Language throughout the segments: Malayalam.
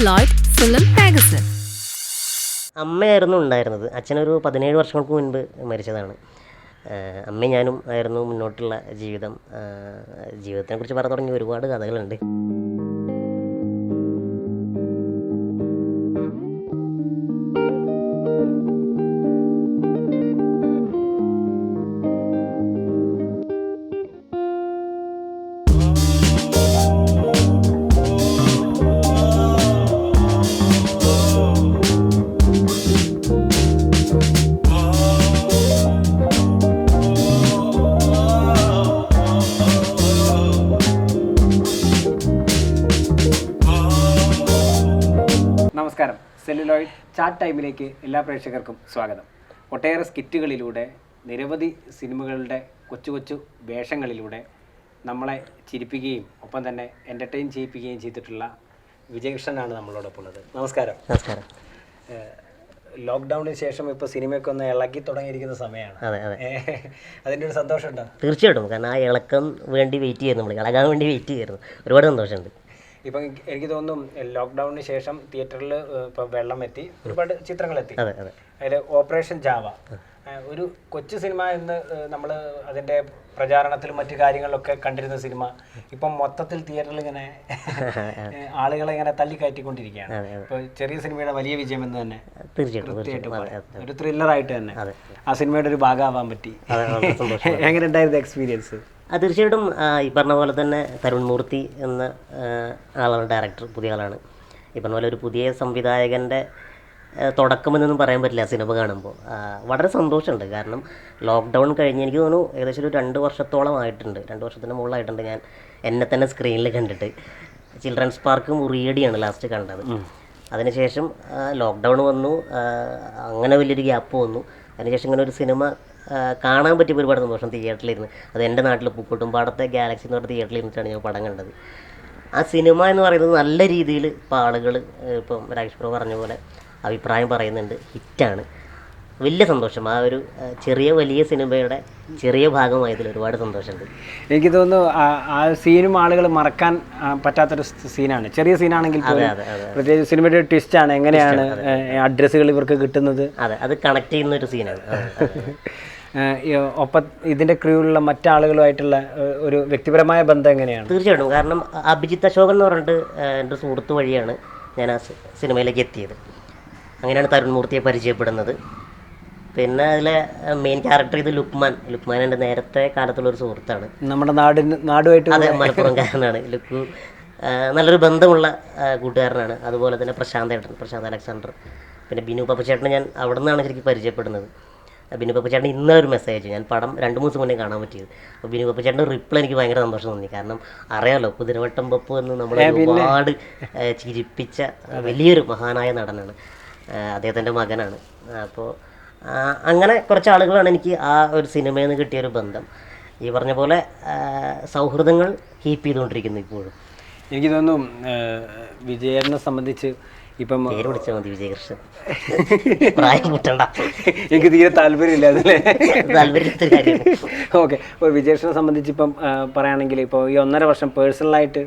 celluloid ഫിലിം മാഗസിൻ അമ്മയായിരുന്നു ഉണ്ടായിരുന്നത്. അച്ഛനൊരു പതിനേഴ് വർഷങ്ങൾക്ക് മുൻപ് മരിച്ചതാണ്. അമ്മ ഞാനും ആയിരുന്നു മുന്നോട്ടുള്ള ജീവിതം. ജീവിതത്തെക്കുറിച്ച് പറയാൻ തുടങ്ങിയ ഒരുപാട് കഥകളുണ്ട്. ടൈമിലേക്ക് എല്ലാ പ്രേക്ഷകർക്കും സ്വാഗതം. ഒട്ടേറെ സ്കിറ്റുകളിലൂടെ നിരവധി സിനിമകളുടെ കൊച്ചു കൊച്ചു വേഷങ്ങളിലൂടെ നമ്മളെ ചിരിപ്പിക്കുകയും ഒപ്പം തന്നെ എന്റർടൈൻ ചെയ്യിപ്പിക്കുകയും ചെയ്തിട്ടുള്ള വിജയകൃഷ്ണനാണ് നമ്മളോടൊപ്പം ഉള്ളത്. നമസ്കാരം. നമസ്കാരം. ലോക്ക്ഡൗണിന് ശേഷം ഇപ്പോൾ സിനിമയൊക്കെ ഒന്ന് ഇളക്കി തുടങ്ങിയിരിക്കുന്ന സമയമാണ്. അതെ അതെ. അതിന്റെ ഒരു സന്തോഷമുണ്ടോ? തീർച്ചയായിട്ടും. കാരണം ആ ഇളക്കം വേണ്ടി വെയിറ്റ് ചെയ്യുന്നു നമ്മൾ ഇളകാൻ വേണ്ടി വെയിറ്റ് ചെയ്യുന്നു ഒരുപാട് സന്തോഷമുണ്ട്. ഇപ്പം എനിക്ക് തോന്നുന്നു ലോക്ക്ഡൌണിന് ശേഷം തിയേറ്ററിൽ ഇപ്പൊ വെള്ളം എത്തി ഒരുപാട് ചിത്രങ്ങൾ എത്തി അതെ. അതെ അതിൽ ഓപ്പറേഷൻ ജാവ ഒരു കൊച്ചു സിനിമ എന്ന് നമ്മൾ അതിന്റെ പ്രചാരണത്തിലും മറ്റു കാര്യങ്ങളിലൊക്കെ കണ്ടിരുന്ന സിനിമ. ഇപ്പം മൊത്തത്തിൽ തിയേറ്ററിൽ ഇങ്ങനെ ആളുകളെ ഇങ്ങനെ തള്ളിക്കയറ്റിക്കൊണ്ടിരിക്കുകയാണ് ഇപ്പോൾ ചെറിയ സിനിമയുടെ വലിയ വിജയം എന്ന് തന്നെ തീർച്ചയായിട്ടും. ഒരു ത്രില്ലറായിട്ട് തന്നെ ആ സിനിമയുടെ ഒരു ഭാഗമാവാൻ പറ്റി. എങ്ങനെ ഉണ്ടായിരുന്നു എക്സ്പീരിയൻസ് തീർച്ചയായിട്ടും ഈ പറഞ്ഞ പോലെ തന്നെ തരുൺ മൂർത്തി എന്ന ആളാണ് ഡയറക്ടർ പുതിയ ആളാണ്. ഈ പറഞ്ഞ പോലെ ഒരു പുതിയ സംവിധായകന്റെ തുടക്കമെന്നൊന്നും പറയാൻ പറ്റില്ല സിനിമ കാണുമ്പോൾ. വളരെ സന്തോഷമുണ്ട്. കാരണം ലോക്ക്ഡൗൺ കഴിഞ്ഞ് എനിക്ക് തോന്നുന്നു ഏകദേശം ഒരു രണ്ട് വർഷത്തോളം ആയിട്ടുണ്ട്. രണ്ട് വർഷത്തിന് മുകളിലായിട്ടുണ്ട് ഞാൻ എന്നെ തന്നെ സ്ക്രീനിൽ കണ്ടിട്ട്. ചിൽഡ്രൻസ് പാർക്ക് മുറിയടിയാണ് ലാസ്റ്റ് കണ്ടത്. അതിനുശേഷം ലോക്ക്ഡൗൺ വന്നു. അങ്ങനെ വലിയൊരു ഗ്യാപ്പ് വന്നു. അതിനുശേഷം ഇങ്ങനെ ഒരു സിനിമ കാണാൻ പറ്റിയ ഒരുപാട് സന്തോഷം തിയേറ്ററിലിരുന്ന്. അത് എന്റെ നാട്ടിൽ പൂക്കോട്ടുംപാടത്തെ ഗാലക്സി എന്ന് പറഞ്ഞ തിയേറ്ററിൽ ഇരുന്നിട്ടാണ് ഞാൻ പടം കണ്ടത്. ആ സിനിമ എന്ന് പറയുന്നത് നല്ല രീതിയിൽ ഇപ്പോൾ ആളുകൾ ഇപ്പം രാകേഷ് പ്രഭു പറഞ്ഞ പോലെ അഭിപ്രായം പറയുന്നുണ്ട്. ഹിറ്റാണ്. വലിയ സന്തോഷം. ആ ഒരു ചെറിയ വലിയ സിനിമയുടെ ചെറിയ ഭാഗമായതിൽ ഒരുപാട് സന്തോഷമുണ്ട്. എനിക്ക് തോന്നുന്നു ആ- സീനും ആളുകൾ മറക്കാൻ പറ്റാത്തൊരു സീനാണ്. ചെറിയ സീനാണെങ്കിൽ പ്രത്യേകിച്ച് സിനിമയുടെ ട്വിസ്റ്റ് ആണ്. എങ്ങനെയാണ് അഡ്രസ്സുകൾ ഇവർക്ക് കിട്ടുന്നത്? അതെ അത് കണക്ട് ചെയ്യുന്ന ഒരു സീനാണ്. ഒപ്പം ഇതിന്റെ ക്രൂവിലുള്ള മറ്റാളുകളുമായിട്ടുള്ള ഒരു വ്യക്തിപരമായ ബന്ധം എങ്ങനെയാണ്? തീർച്ചയായിട്ടും. കാരണം അഭിജിത്ത് അശോകൻ എന്ന് പറഞ്ഞിട്ട് എന്റെ സുഹൃത്ത് വഴിയാണ് ഞാൻ ആ സിനിമയിലേക്ക് എത്തിയത്. അങ്ങനെയാണ് തരുൺ മൂർത്തിയെ പരിചയപ്പെടുന്നത്. പിന്നെ അതിലെ മെയിൻ ക്യാരക്ടർ ഇത് ലുക്മാൻ. ലുക്മാൻ എന്റെ നേരത്തെ കാലത്തുള്ള ഒരു സുഹൃത്താണ്. നമ്മുടെ നാടിന് നാടുമായിട്ട് അതെ മലപ്പുറംകാരനാണ് ലുക്കു നല്ലൊരു ബന്ധമുള്ള കൂട്ടുകാരനാണ്. അതുപോലെ തന്നെ പ്രശാന്ത് ഏട്ടൻ പ്രശാന്ത് അലക്സാണ്ടർ. പിന്നെ ബിനു പപ്പച്ചേട്ടനെ ഞാൻ അവിടെ നിന്നാണ് ശരിക്കും പരിചയപ്പെടുന്നത്. ബിനു പപ്പച്ചേട്ടൻ ഇന്നലെ ഒരു മെസ്സേജ് ഞാൻ പടം രണ്ട് മൂന്ന് ദിവസം മുന്നേ കാണാൻ പറ്റിയത്. അപ്പോൾ ബിനു പപ്പച്ചേട്ടന്റെ റിപ്ലൈ എനിക്ക് ഭയങ്കര സന്തോഷം തോന്നി. കാരണം അറിയാമല്ലോ കുതിരവട്ടം പപ്പു എന്ന് നമ്മളെ ഒരുപാട് ചിരിപ്പിച്ച വലിയൊരു മഹാനായ നടനാണ്. അദ്ദേഹത്തിന്റെ മകനാണ്. അപ്പോൾ അങ്ങനെ കുറച്ച് ആളുകളാണ് എനിക്ക് ആ ഒരു സിനിമയിൽ നിന്ന് കിട്ടിയ ഒരു ബന്ധം. ഈ പറഞ്ഞ പോലെ സൗഹൃദങ്ങൾ കീപ്പ് ചെയ്തുകൊണ്ടിരിക്കുന്നു ഇപ്പോഴും. എനിക്ക് തോന്നുന്നു വിജയനെ സംബന്ധിച്ച് ഇപ്പം പേര് വിളിച്ചാൽ മതി വിജയകൃഷ്ണൻ. പ്രായം കൂട്ടണ്ട. എനിക്ക് തീരെ താല്പര്യമില്ല അതിലെ. താല്പര്യത്തിൽ കാര്യം ഓക്കെ ഇപ്പോൾ വിജയകൃഷ്ണനെ സംബന്ധിച്ച് ഇപ്പം പറയുകയാണെങ്കിൽ ഇപ്പോൾ ഈ ഒന്നര വർഷം പേഴ്സണലായിട്ട്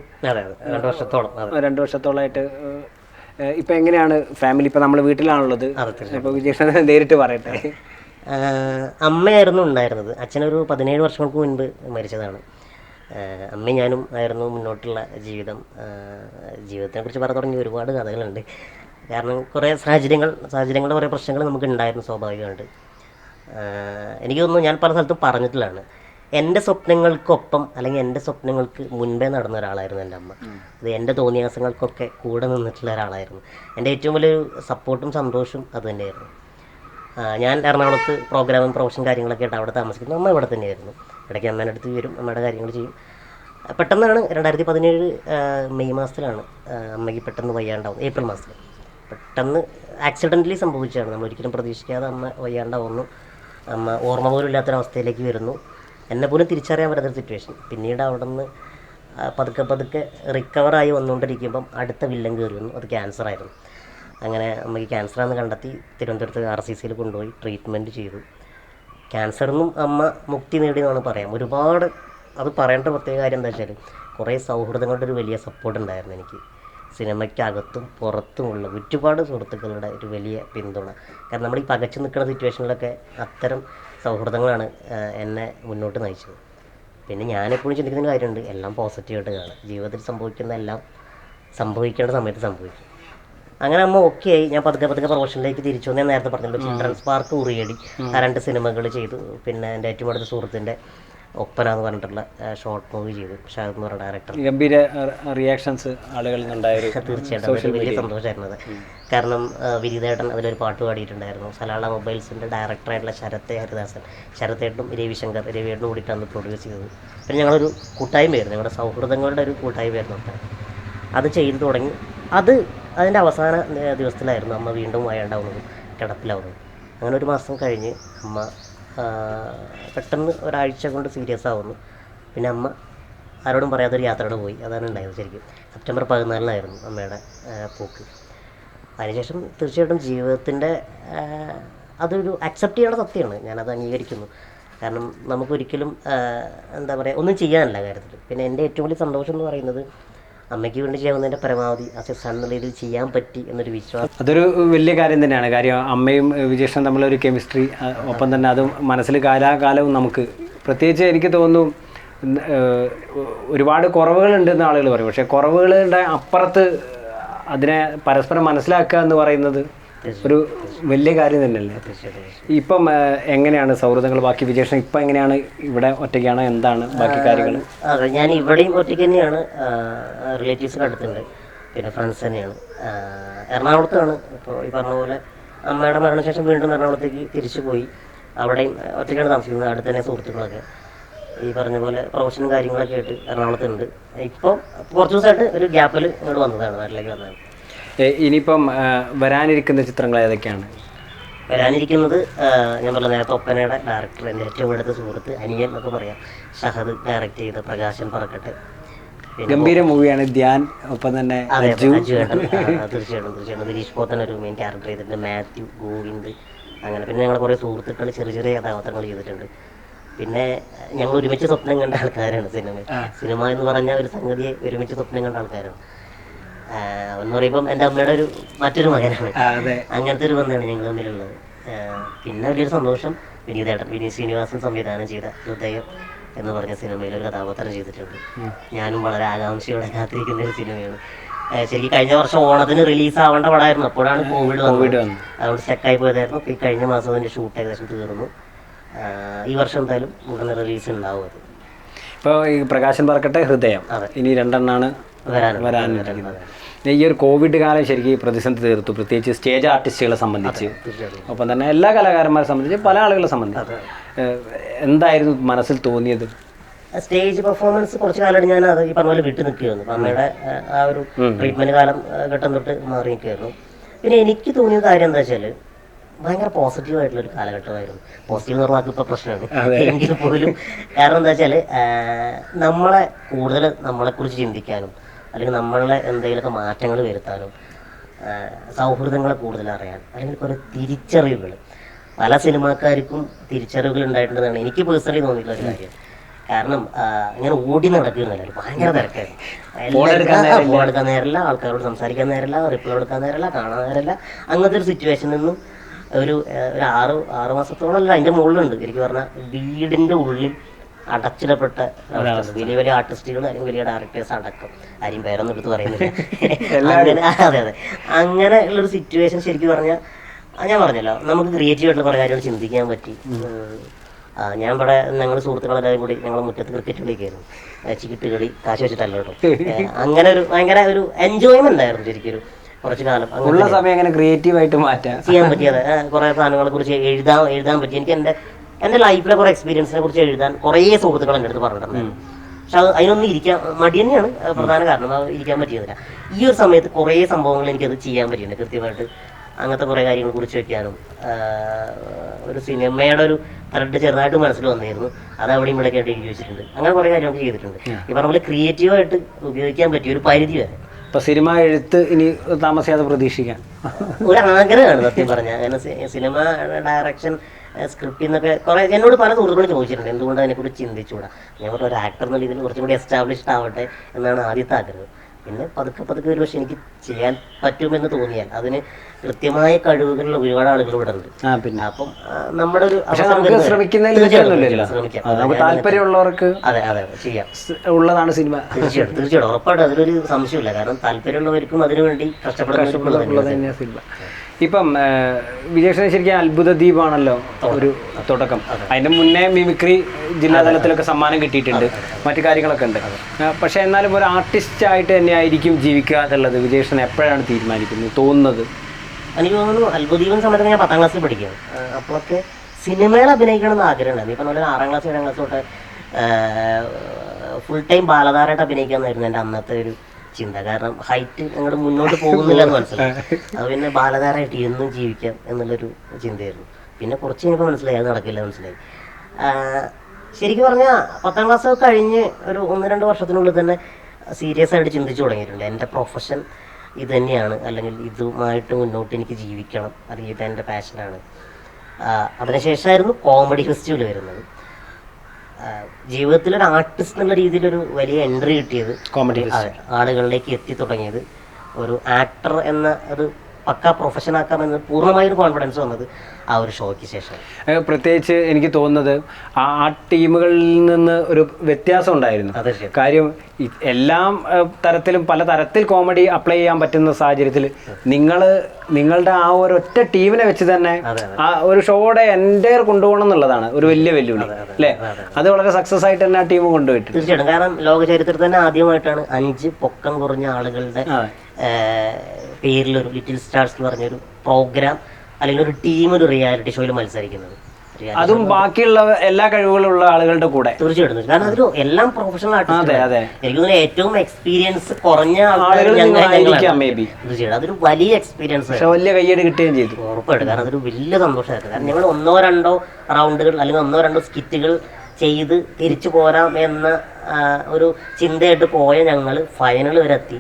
രണ്ട് വർഷത്തോളം രണ്ട് വർഷത്തോളമായിട്ട് ഇപ്പം എങ്ങനെയാണ് ഫാമിലി? ഇപ്പം നമ്മൾ വീട്ടിലാണുള്ളത്. ഇപ്പോൾ വിജയകൃഷ്ണൻ നേരിട്ട് പറയട്ടെ. അമ്മയായിരുന്നു ഉണ്ടായിരുന്നത്. അച്ഛനൊരു പതിനേഴ് വർഷങ്ങൾക്ക് മുൻപ് മരിച്ചതാണ്. അമ്മയും ഞാനും ആയിരുന്നു മുന്നോട്ടുള്ള ജീവിതം ജീവിതത്തെക്കുറിച്ച് പറഞ്ഞു തുടങ്ങി ഒരുപാട് കഥകളുണ്ട്. കാരണം കുറേ സാഹചര്യങ്ങൾ സാഹചര്യങ്ങളുടെ കുറേ പ്രശ്നങ്ങൾ നമുക്ക് ഉണ്ടായിരുന്നു സ്വാഭാവികമായിട്ട് എനിക്ക് തോന്നുന്നു ഞാൻ പല സ്ഥലത്തും പറഞ്ഞിട്ടുള്ളതാണ് എന്റെ സ്വപ്നങ്ങൾക്കൊപ്പം അല്ലെങ്കിൽ എന്റെ സ്വപ്നങ്ങൾക്ക് മുൻപേ നടന്ന ഒരാളായിരുന്നു എന്റെ അമ്മ. അത് എന്റെ തോന്നിയാസങ്ങൾക്കൊക്കെ കൂടെ നിന്നിട്ടുള്ള ഒരാളായിരുന്നു. എന്റെ ഏറ്റവും വലിയൊരു സപ്പോർട്ടും സന്തോഷവും അത് തന്നെയായിരുന്നു. ഞാൻ എറണാകുളത്ത് പ്രോഗ്രാമും പ്രൊഫഷൻ കാര്യങ്ങളൊക്കെ ആയിട്ട് അവിടെ താമസിക്കുന്നു അമ്മ ഇവിടെ തന്നെയായിരുന്നു. ഇടയ്ക്ക് അമ്മേന്റെ അടുത്ത് വരും അമ്മയുടെ കാര്യങ്ങൾ ചെയ്യും. പെട്ടെന്നാണ് രണ്ടായിരത്തി പതിനേഴ് മെയ് മാസത്തിലാണ് അമ്മയ്ക്ക് പെട്ടെന്ന് വയ്യാണ്ടാവും ഏപ്രിൽ മാസത്തിൽ. പെട്ടെന്ന് ആക്സിഡന്റലി സംഭവിച്ചതാണ്. നമ്മൾ ഒരിക്കലും പ്രതീക്ഷിക്കാതെ അമ്മ വയ്യാണ്ടാവുന്നു. അമ്മ ഓർമ്മ പോലും ഇല്ലാത്തൊരവസ്ഥയിലേക്ക് വരുന്നു. എന്നെ പോലും തിരിച്ചറിയാൻ പറ്റാത്തൊരു സിറ്റുവേഷൻ പിന്നീട് അവിടെ നിന്ന് പതുക്കെ പതുക്കെ റിക്കവറായി വന്നുകൊണ്ടിരിക്കുമ്പം അടുത്ത വില്ലൻ കയറി വന്നു. അത് ക്യാൻസർ ആയിരുന്നു. അങ്ങനെ അമ്മയ്ക്ക് ക്യാൻസറാണെന്ന് കണ്ടെത്തി തിരുവനന്തപുരത്ത് ആർ സി സിയിൽ കൊണ്ടുപോയി ട്രീറ്റ്മെന്റ് ചെയ്തു. ക്യാൻസറിൽ നിന്നും അമ്മ മുക്തി നേടിയെന്നാണ് പറയാം. ഒരുപാട് അത് പറയേണ്ട പ്രത്യേക കാര്യം എന്താ വെച്ചാൽ കുറേ സൗഹൃദങ്ങളുടെ ഒരു വലിയ സപ്പോർട്ട് ഉണ്ടായിരുന്നു എനിക്ക്. സിനിമയ്ക്കകത്തും പുറത്തുമുള്ള ഒരുപാട് സുഹൃത്തുക്കളുടെ ഒരു വലിയ പിന്തുണ. കാരണം നമ്മൾ ഈ പകച്ചു നിൽക്കുന്ന സിറ്റുവേഷനിലൊക്കെ അത്തരം സൗഹൃദങ്ങളാണ് എന്നെ മുന്നോട്ട് നയിച്ചത്. പിന്നെ ഞാനെപ്പോഴും ചിന്തിക്കുന്ന കാര്യമുണ്ട് എല്ലാം പോസിറ്റീവായിട്ട് കാണുക ജീവിതത്തിൽ സംഭവിക്കുന്ന എല്ലാം സംഭവിക്കേണ്ട സമയത്ത് സംഭവിക്കും. അങ്ങനെ അമ്മ ഓക്കെ ആയി. ഞാൻ പതുക്കെ പതുക്കെ പ്രൊഫഷനിലേക്ക് തിരിച്ചു ഞാൻ നേരത്തെ പറഞ്ഞല്ലോ ചിൽഡ്രൻസ് പാർക്ക് ഉറിയടി. ആ രണ്ട് സിനിമകൾ ചെയ്തു. പിന്നെ എന്റെ ഏറ്റവും അടുത്ത സുഹൃത്തിന്റെ ഒപ്പന എന്ന് പറഞ്ഞിട്ടുള്ള ഷോർട്ട് മൂവി ചെയ്തു. പക്ഷേ എന്ന് പറഞ്ഞ ഡയറക്ടർ ഗംഭീര റിയാക്ഷൻസ് ആളുകളിൽ നിന്നുണ്ടായിരുന്നു തീർച്ചയായിട്ടും. വലിയ സന്തോഷമായിരുന്നു അത്. കാരണം വിരിതേട്ടൻ വിനീതേട്ടൻ അതിലൊരു പാട്ട് പാടിയിട്ടുണ്ടായിരുന്നു. സലാള മൊബൈൽസിന്റെ ഡയറക്ടറായിട്ടുള്ള ശരത്തെ ഹരിദാസൻ. ശരത്തേട്ടും രവിശങ്കർ രവിയേട്ടനും കൂടിയിട്ടാണ് പ്രൊഡ്യൂസ് ചെയ്തത്. പിന്നെ ഞങ്ങളൊരു കൂട്ടായ്മയായിരുന്നു. ഞങ്ങളുടെ സൗഹൃദങ്ങളുടെ ഒരു കൂട്ടായ്മയായിരുന്നു ആയിരുന്നു അത് ചെയ്തു തുടങ്ങി. അത് അതിന്റെ അവസാന ദിവസത്തിലായിരുന്നു അമ്മ വീണ്ടും വയണ്ടാവുന്നത് കിടപ്പിലാവുന്നത്. അങ്ങനെ ഒരു മാസം കഴിഞ്ഞ് അമ്മ പെട്ടെന്ന് ഒരാഴ്ച കൊണ്ട് സീരിയസ് ആവുന്നു. പിന്നെ അമ്മ ആരോടും പറയാത്തൊരു യാത്രയോടെ പോയി. അതാണ് ഉണ്ടായത് ശരിക്കും. സെപ്റ്റംബർ പതിനാലിനായിരുന്നു അമ്മയുടെ പോക്ക്. അതിനുശേഷം തീർച്ചയായിട്ടും ജീവിതത്തിന്റെ അതൊരു അക്സെപ്റ്റ് ചെയ്യേണ്ട സത്യമാണ്. ഞാനത് അംഗീകരിക്കുന്നു. കാരണം നമുക്കൊരിക്കലും എന്താ പറയുക ഒന്നും ചെയ്യാനല്ല കാര്യത്തിൽ. പിന്നെ എന്റെ ഏറ്റവും വലിയ സന്തോഷം എന്ന് പറയുന്നത് അമ്മയ്ക്ക് വേണ്ടി ചെയ്യാവുന്നതിന്റെ പരമാവധി എ സൺ രീതിയിൽ ചെയ്യാൻ പറ്റി എന്നൊരു വിശ്വാസം. അതൊരു വലിയ കാര്യം തന്നെയാണ്. കാര്യം അമ്മയും വിജേഷനും തമ്മിലൊരു കെമിസ്ട്രി ഒപ്പം തന്നെ അതും മനസ്സിൽ കാലാകാലവും നമുക്ക് പ്രത്യേകിച്ച് എനിക്ക് തോന്നുന്നു ഒരുപാട് കുറവുകളുണ്ടെന്ന് ആളുകൾ പറയും. പക്ഷേ കുറവുകളുടെ അപ്പുറത്ത് അതിനെ പരസ്പരം മനസ്സിലാക്കുക എന്ന് പറയുന്നത് ഒരു വലിയ കാര്യം തന്നെയല്ലേ? ഇപ്പം എങ്ങനെയാണ് സൗഹൃദങ്ങൾ? ബാക്കി വിശേഷം ഇപ്പം എങ്ങനെയാണ്? ഇവിടെ ഒറ്റയ്ക്കാണ്? എന്താണ് ബാക്കി കാര്യങ്ങൾ അതെ ഞാൻ ഇവിടെയും ഒറ്റയ്ക്ക് തന്നെയാണ് റിലേറ്റീവ്സിന്റെ അടുത്തുണ്ട്. പിന്നെ ഫ്രണ്ട്സ് തന്നെയാണ്. എറണാകുളത്താണ്. ഇപ്പോൾ ഈ പറഞ്ഞ പോലെ അമ്മയുടെ മരണശേഷം വീണ്ടും എറണാകുളത്തേക്ക് തിരിച്ചു പോയി. അവിടെയും ഒറ്റയ്ക്കാണ് താമസിക്കുന്നത്. അടുത്ത് തന്നെ സുഹൃത്തുക്കളൊക്കെ. ഈ പറഞ്ഞ പോലെ പ്രൊഫഷനും കാര്യങ്ങളൊക്കെ ആയിട്ട് എറണാകുളത്തുണ്ട്. ഇപ്പോൾ കുറച്ച് ദിവസമായിട്ട് ഒരു ഗ്യാപ്പിൽ ഇങ്ങോട്ട് വന്നതാണ് നാട്ടിലേക്ക് വന്നതാണ്. ഇനിയിപ്പം വരാനിരിക്കുന്ന ചിത്രങ്ങൾ ഏതൊക്കെയാണ്? വരാനിരിക്കുന്നത് ഞാൻ പറഞ്ഞ നേരത്തെ ഒപ്പനയുടെ ഡയറക്ടർ എന്റെ ഏറ്റവും അടുത്ത സുഹൃത്ത് അനിയൻ എന്നൊക്കെ പറയാം. ഷഹദ് ഡയറക്റ്റ് ചെയ്ത പ്രകാശൻ പറക്കട്ടെ. ഗംഭീര മൂവിയാണ് ധ്യാൻ ഒപ്പം തന്നെ തീർച്ചയായിട്ടും തീർച്ചയായിട്ടും. ഗിരീഷ് പോത്തൻ ഒരു മെയിൻ ക്യാരക്ടർ ചെയ്തിട്ടുണ്ട്. മാത്യു ഗോവിന്ദ് അങ്ങനെ. പിന്നെ ഞങ്ങൾ കുറേ സുഹൃത്തുക്കൾ ചെറിയ ചെറിയ കഥാപാത്രങ്ങൾ ചെയ്തിട്ടുണ്ട്. പിന്നെ ഞങ്ങൾ ഒരുമിച്ച് സ്വപ്നം കണ്ട ആൾക്കാരാണ് സിനിമ. സിനിമ എന്ന് പറഞ്ഞാൽ ഒരു സംഗതിയെ ഒരുമിച്ച് സ്വപ്നം കണ്ട ആൾക്കാരാണ്. എന്ന് പറയുമ്പം എന്റെ അമ്മയുടെ ഒരു മറ്റൊരു മകനാണ്. അങ്ങനത്തെ ഒരു ബന്ധമാണ് ഞങ്ങൾ തമ്മിലുള്ളത്. പിന്നെ വലിയൊരു സന്തോഷം വിനീതേട്ടൻ വിനീത് ശ്രീനിവാസൻ സംവിധാനം ചെയ്ത ഹൃദയം എന്ന് പറഞ്ഞ സിനിമയിൽ ഒരു കഥാപാത്രം ചെയ്തിട്ടുണ്ട്. ഞാനും വളരെ ആകാംക്ഷയോടെ കാത്തിരിക്കുന്ന ഒരു സിനിമയാണ്. ശരി ശരിക്കും കഴിഞ്ഞ വർഷം ഓണത്തിന് റിലീസ് ആവേണ്ട പടമായിരുന്നു. അപ്പോഴാണ് കോവിഡ് കോവിഡ് വന്നത്. അതുകൊണ്ട് സ്റ്റക്കായി പോയതായിരുന്നു. ഈ കഴിഞ്ഞ മാസം അതിന്റെ ഷൂട്ട് ഏകദേശം തീർന്നു. ഈ വർഷം എന്തായാലും ഉടനെ റിലീസ് ഉണ്ടാവും അത്. ഇപ്പോൾ ഈ പ്രകാശൻ പറക്കട്ടെ ഹൃദയം. ഇനി രണ്ടെണ്ണാണ് വരാൻ വരാനിരിക്കുന്നത്. ഈ ഒരു കോവിഡ് കാലം ശരിക്കും പ്രതിസന്ധി തീർത്തു. പ്രത്യേകിച്ച് സ്റ്റേജ് ആർട്ടിസ്റ്റുകളെ സംബന്ധിച്ച്. ഒപ്പം തന്നെ എല്ലാ കലാകാരന്മാരെ സംബന്ധിച്ച് പല ആളുകളെ സംബന്ധിച്ച്. എന്തായിരുന്നു മനസ്സിൽ തോന്നിയത്? സ്റ്റേജ് പെർഫോമൻസ് കുറച്ച് കാലമായിട്ട് ഞാൻ അത് ഈ പറഞ്ഞ പോലെ വിട്ടു നിൽക്കുകയായിരുന്നു. അമ്മയുടെ ആ, ഒരു ട്രീറ്റ്മെന്റ് കാലം ഘട്ടം തൊട്ട് മാറി നിൽക്കുകയായിരുന്നു പിന്നെ എനിക്ക് തോന്നിയ കാര്യം എന്താ വെച്ചാൽ ഭയങ്കര പോസിറ്റീവ് ആയിട്ടുള്ള ഒരു കാലഘട്ടമായിരുന്നു. പോസിറ്റീവ് എന്ന് പറഞ്ഞാൽ ഇപ്പോൾ പ്രശ്നമാണ്. എങ്കിൽ പോലും. കാരണം എന്താ വെച്ചാൽ നമ്മളെ കൂടുതൽ നമ്മളെ കുറിച്ച് ചിന്തിക്കാനും അല്ലെങ്കിൽ നമ്മളിലെ എന്തെങ്കിലുമൊക്കെ മാറ്റങ്ങൾ വരുത്താനും സൗഹൃദങ്ങളെ കൂടുതൽ അറിയാൻ അല്ലെങ്കിൽ കുറേ തിരിച്ചറിവുകൾ. പല സിനിമാക്കാർക്കും തിരിച്ചറിവുകൾ ഉണ്ടായിട്ടുണ്ടെന്നാണ് എനിക്ക് പേഴ്സണലി തോന്നിയിട്ടുള്ള ഒരു കാര്യം. കാരണം ഇങ്ങനെ ഓടി നടക്കുന്നില്ല ഭയങ്കര തിരക്കായിരുന്നു. ഫോൺ എടുക്കാൻ നേരമില്ല. ആൾക്കാരോട് സംസാരിക്കാൻ നേരമില്ല റിപ്ലൈ കൊടുക്കാൻ നേരമില്ല കാണാൻ നേരമില്ല. അങ്ങനത്തെ ഒരു സിറ്റുവേഷൻ നിന്നും ഒരു ഒരു ആറ് ആറ് മാസത്തോളം അല്ല അതിന്റെ മുകളിലുണ്ട്. എനിക്ക് പറഞ്ഞാൽ വീടിന്റെ ഉള്ളിൽ അടച്ചിടപ്പെട്ട വലിയ വലിയ ആർട്ടിസ്റ്റുകൾ അല്ലെങ്കിൽ വലിയ ഡയറക്ടേഴ്സ് അടക്കം. ആരും പേരൊന്നും എടുത്ത് പറയുന്നില്ല. അങ്ങനെ അതെ അതെ. അങ്ങനെ ഉള്ളൊരു സിറ്റുവേഷൻ ശരിക്കും പറഞ്ഞാൽ ഞാൻ പറഞ്ഞല്ലോ നമുക്ക് ക്രിയേറ്റീവ് ആയിട്ടുള്ള കുറേ കാര്യങ്ങൾ ചിന്തിക്കാൻ പറ്റി. ഞാൻ ഇവിടെ ഞങ്ങൾ സുഹൃത്തുക്കളെല്ലാവരും കൂടി ഞങ്ങൾ മുറ്റത്ത് ക്രിക്കറ്റ് കളിക്കായിരുന്നു. ചിക്കിട്ട് കളി കാശ് വെച്ചിട്ടല്ല കേട്ടോ. അങ്ങനെ ഒരു ഭയങ്കര ഒരു എൻജോയ്മെന്റ് ആയിരുന്നു ശരിക്കും ഒരു കുറച്ച് കാലം. അങ്ങനെ ഉള്ള സമയം എങ്ങനെ ക്രിയേറ്റീവായിട്ട് മാറ്റാം ചെയ്യാൻ പറ്റിയത്. കുറെ സാധനങ്ങളെ കുറിച്ച് എഴുതാൻ എഴുതാൻ പറ്റി. എനിക്ക് എന്റെ എന്റെ ലൈഫിലെ കുറെ എക്സ്പീരിയൻസിനെ കുറിച്ച് എഴുതാൻ കുറേ സുഹൃത്തുക്കൾ എന്റെ അടുത്ത് പറഞ്ഞിട്ടുണ്ട്. പക്ഷെ അത് അതിനൊന്നും ഇരിക്കാൻ മടി തന്നെയാണ്. പ്രധാന കാരണം. അത് ഇരിക്കാൻ പറ്റിയതില്ല. ഈ ഒരു സമയത്ത് കുറേ സംഭവങ്ങൾ എനിക്കത് ചെയ്യാൻ പറ്റിയിട്ടുണ്ട്. കൃത്യമായിട്ട് അങ്ങനത്തെ കുറേ കാര്യങ്ങൾ കുറിച്ച് വെക്കാനും ഒരു സിനിമയുടെ ഒരു ത്രെഡ് ചെറുതായിട്ട് മനസ്സിൽ വന്നിരുന്നു. അത് അവിടെ ഇവിടെ ആയിട്ട് എഴുതി വെച്ചിട്ടുണ്ട്. അങ്ങനെ കുറേ കാര്യങ്ങൾ ചെയ്തിട്ടുണ്ട്. ഈ പറഞ്ഞ പോലെ ക്രിയേറ്റീവായിട്ട് ഉപയോഗിക്കാൻ പറ്റിയ ഒരു പരിധി വരെ. ഇപ്പൊ സിനിമ എഴുത്ത് ഇനി താമസിയാതെ പ്രതീക്ഷിക്കാം. ഒരു ആഗ്രഹമാണ് സത്യം പറഞ്ഞാൽ. സിനിമ ഡയറക്ഷൻ സ്ക്രിപ്റ്റിൽ നിന്നൊക്കെ കുറെ എന്നോട് പല സുഹൃത്തുക്കളും ചോദിച്ചിട്ടുണ്ട് എന്തുകൊണ്ട് അതിനെക്കുറിച്ച് ചിന്തിച്ചുകൂടാ? ഞാൻ പറഞ്ഞ ഒരു ആക്ടർ എന്നുള്ള രീതിയിൽ കുറച്ചും കൂടി എസ്റ്റാബ്ലിഷ്ഡ് ആവട്ടെ എന്നാണ് ആദ്യത്തെ ആഗ്രഹം. പിന്നെ പതുക്കെ പതുക്കെ ഒരു പക്ഷെ എനിക്ക് ചെയ്യാൻ പറ്റുമെന്ന് തോന്നിയാൽ അതിന് കൃത്യമായ കഴിവുകളിൽ ഒരുപാട് ആളുകൾ ഇവിടെ ഉണ്ട്. അപ്പം നമ്മുടെ ഒരു ശ്രമിക്കാം. അത് താല്പര്യമുള്ളവർക്ക് അതെ ചെയ്യാം. ഉള്ളതാണ് സിനിമ. തീർച്ചയായിട്ടും തീർച്ചയായിട്ടും. ഉറപ്പായിട്ടും അതിലൊരു സംശയമില്ല കാരണം താല്പര്യമുള്ളവർക്കും അതിനുവേണ്ടി കഷ്ടപ്പെടുന്ന സിനിമ. ഇപ്പം വിജയകൃഷ്ണൻ ശരിക്കും അത്ഭുത ദ്വീപാണല്ലോ ഒരു തുടക്കം അതിന്റെ മുന്നേ മിമിക്രി ജില്ലാതലത്തിലൊക്കെ സമ്മാനം കിട്ടിയിട്ടുണ്ട്. മറ്റു കാര്യങ്ങളൊക്കെ ഉണ്ട്. പക്ഷെ എന്നാലും ഒരു ആർട്ടിസ്റ്റ് ആയിട്ട് തന്നെ ആയിരിക്കും ജീവിക്കുക എന്നുള്ളത് വിജയകൃഷ്ണൻ എപ്പോഴാണ് തീരുമാനിക്കുന്നത് തോന്നുന്നത്? എനിക്ക് തോന്നുന്നു അത്ഭുതീപൻ സമയത്ത് ഞാൻ പത്താം ക്ലാസ്സിൽ പഠിക്കുകയാണ്. അപ്പോഴൊക്കെ സിനിമയിൽ അഭിനയിക്കണം എന്ന് ആഗ്രഹം ഉണ്ടായിരുന്നു. ഇപ്പം നല്ല ആറാം ക്ലാസ് ഏഴാം ക്ലാസ് തൊട്ട് ഫുൾ ടൈം ബാലതാരായിട്ട് അഭിനയിക്കാമെന്നായിരുന്നു എന്റെ അന്നത്തെ ഒരു ചിന്ത. കാരണം ഹൈറ്റ് അങ്ങോട്ട് മുന്നോട്ട് പോകുന്നില്ല എന്ന് മനസ്സിലായി. അത് പിന്നെ ബാലതാരായിട്ട് എന്നും ജീവിക്കാം എന്നുള്ളൊരു ചിന്തയായിരുന്നു. പിന്നെ കുറച്ച് കഴിഞ്ഞപ്പോൾ മനസ്സിലായി അത് നടക്കില്ല മനസ്സിലായി. ശരിക്കും പറഞ്ഞാൽ പത്താം ക്ലാസ് കഴിഞ്ഞ് ഒരു ഒന്ന് രണ്ട് വർഷത്തിനുള്ളിൽ തന്നെ സീരിയസ് ആയിട്ട് ചിന്തിച്ചു തുടങ്ങിയിട്ടുണ്ട്. എന്റെ പ്രൊഫഷൻ ഇത് തന്നെയാണ്. അല്ലെങ്കിൽ ഇതുമായിട്ട് മുന്നോട്ട് എനിക്ക് ജീവിക്കണം. അല്ലെങ്കിൽ ഇത് എന്റെ പാഷനാണ് അതിനുശേഷമായിരുന്നു കോമഡി ഫെസ്റ്റിവൽ വരുന്നത്. ജീവിതത്തിൽ ഒരു ആർട്ടിസ്റ്റ് എന്നുള്ള രീതിയിലൊരു വലിയ എൻട്രി കിട്ടിയത് കോമഡി ആളുകളിലേക്ക് എത്തി തുടങ്ങിയത്. ഒരു ആക്ടർ എന്ന ഒരു പക്ക പ്രൊഫഷൻ ആക്കാമെന്ന് പൂർണമായൊരു കോൺഫിഡൻസ് വന്നത് ആ ഒരു ഷോയ്ക്ക് ശേഷം. പ്രത്യേകിച്ച് എനിക്ക് തോന്നുന്നത് ആ ആ ടീമുകളിൽ നിന്ന് ഒരു വ്യത്യാസം ഉണ്ടായിരുന്നു. അതെ കാര്യം എല്ലാം തരത്തിലും പല തരത്തിൽ കോമഡി അപ്ലൈ ചെയ്യാൻ പറ്റുന്ന സാഹചര്യത്തിൽ നിങ്ങൾ നിങ്ങളുടെ ആ ഒരു ഒറ്റ ടീമിനെ വെച്ച് തന്നെ ആ ഒരു ഷോയുടെ എന്റെ കൊണ്ടുപോകണം എന്നുള്ളതാണ്. ഒരു വലിയ വെല്ലുവിളി. അല്ലേ? അത് വളരെ സക്സസ് ആയിട്ട് തന്നെ ആ ടീം കൊണ്ടുപോയിട്ടുണ്ട്. തീർച്ചയായിട്ടും. കാരണം ലോക ചരിത്രത്തിൽ തന്നെ ആദ്യമായിട്ടാണ് അഞ്ച് പൊക്കം കുറഞ്ഞ ആളുകളുടെ പേരിലൊരു ലിറ്റിൽ സ്റ്റാർസ് എന്ന് പറഞ്ഞൊരു പ്രോഗ്രാം അല്ലെങ്കിൽ ഒരു ടീം ഒരു റിയാലിറ്റി ഷോയിൽ മത്സരിക്കുന്നത്. അതും ബാക്കിയുള്ള എല്ലാ കഴിവുകളുള്ള ആളുകളുടെ കൂടെ. തീർച്ചയായിട്ടും. കാരണം അതൊരു എല്ലാം പ്രൊഫഷണൽ ആർട്ടിസ്റ്റ് എനിക്ക് തോന്നുന്നു ഏറ്റവും എക്സ്പീരിയൻസ് കുറഞ്ഞ ആളുകൾ തീർച്ചയായിട്ടും. അതൊരു വലിയ എക്സ്പീരിയൻസ് വലിയ കയ്യേട് കിട്ടുകയും ചെയ്തു. ഉറപ്പായിട്ടും. കാരണം അതൊരു വലിയ സന്തോഷമായിരുന്നു. കാരണം ഞങ്ങൾ ഒന്നോ രണ്ടോ റൗണ്ടുകൾ അല്ലെങ്കിൽ ഒന്നോ രണ്ടോ സ്കിറ്റുകൾ ചെയ്ത് തിരിച്ചു പോരാം എന്ന ഒരു ചിന്തയായിട്ട് പോയ ഞങ്ങൾ ഫൈനൽ വരെ എത്തി.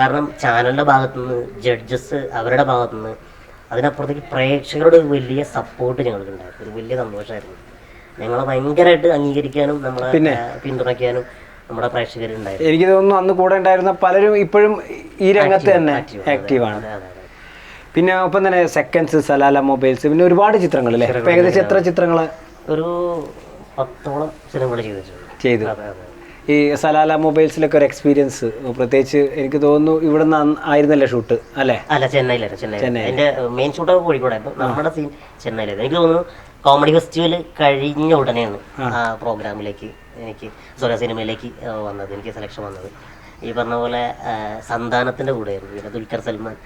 കാരണം ചാനലിന്റെ ഭാഗത്തുനിന്ന് ജഡ്ജസ് അവരുടെ ഭാഗത്തുനിന്ന് അതിനപ്പുറത്തേക്ക് പ്രേക്ഷകരുടെ ഒരു വലിയ സപ്പോർട്ട് ഞങ്ങൾക്ക് ഉണ്ടായിരുന്നു. ഒരു വലിയ സന്തോഷമായിരുന്നു ഞങ്ങളെ ഭയങ്കരമായിട്ട് അംഗീകരിക്കാനും നമ്മളെ പിന്തുണയ്ക്കാനും നമ്മുടെ പ്രേക്ഷകരുണ്ടായിരുന്നു. എനിക്ക് തോന്നുന്നു അന്ന് കൂടെ ഉണ്ടായിരുന്ന പലരും ഇപ്പോഴും ഈ രംഗത്ത് തന്നെ ആക്റ്റീവാണ് പിന്നെ ഒപ്പം തന്നെ സെക്കൻഡ്സ് സലാല മൊബൈൽസ് പിന്നെ ഒരുപാട് ചിത്രങ്ങൾ അല്ലേ? ഇപ്പൊ ഏകദേശം എത്ര ചിത്രങ്ങൾ ഒരു പത്തോളം സിനിമകൾ ചെയ്തിട്ടുണ്ട്. ചെയ്തു. ഈ സലാല മൊബൈൽസിലൊക്കെ ഒരു എക്സ്പീരിയൻസ് പ്രത്യേകിച്ച് എനിക്ക് തോന്നുന്നു ഇവിടെ നിന്ന് ആയിരുന്നല്ലേ ഷൂട്ട്? അല്ലേ? അല്ല ചെന്നൈയിലായിരുന്നു ചെന്നൈ അതിന്റെ മെയിൻ ഷൂട്ടൊക്കെ കോഴിക്കോടായിരുന്നു നമ്മുടെ സീൻ ചെന്നൈയിലായിരുന്നു. എനിക്ക് തോന്നുന്നു കോമഡി ഫെസ്റ്റിവൽ കഴിഞ്ഞ ഉടനെയാണ് ആ. പ്രോഗ്രാമിലേക്ക് എനിക്ക് സോറി സിനിമയിലേക്ക് വന്നത്. എനിക്ക് സെലക്ഷൻ വന്നത്. ഈ പറഞ്ഞ പോലെ സന്താനത്തിന്റെ കൂടെയായിരുന്നു. പിന്നെ ദുൽഖർ സൽമാൻ.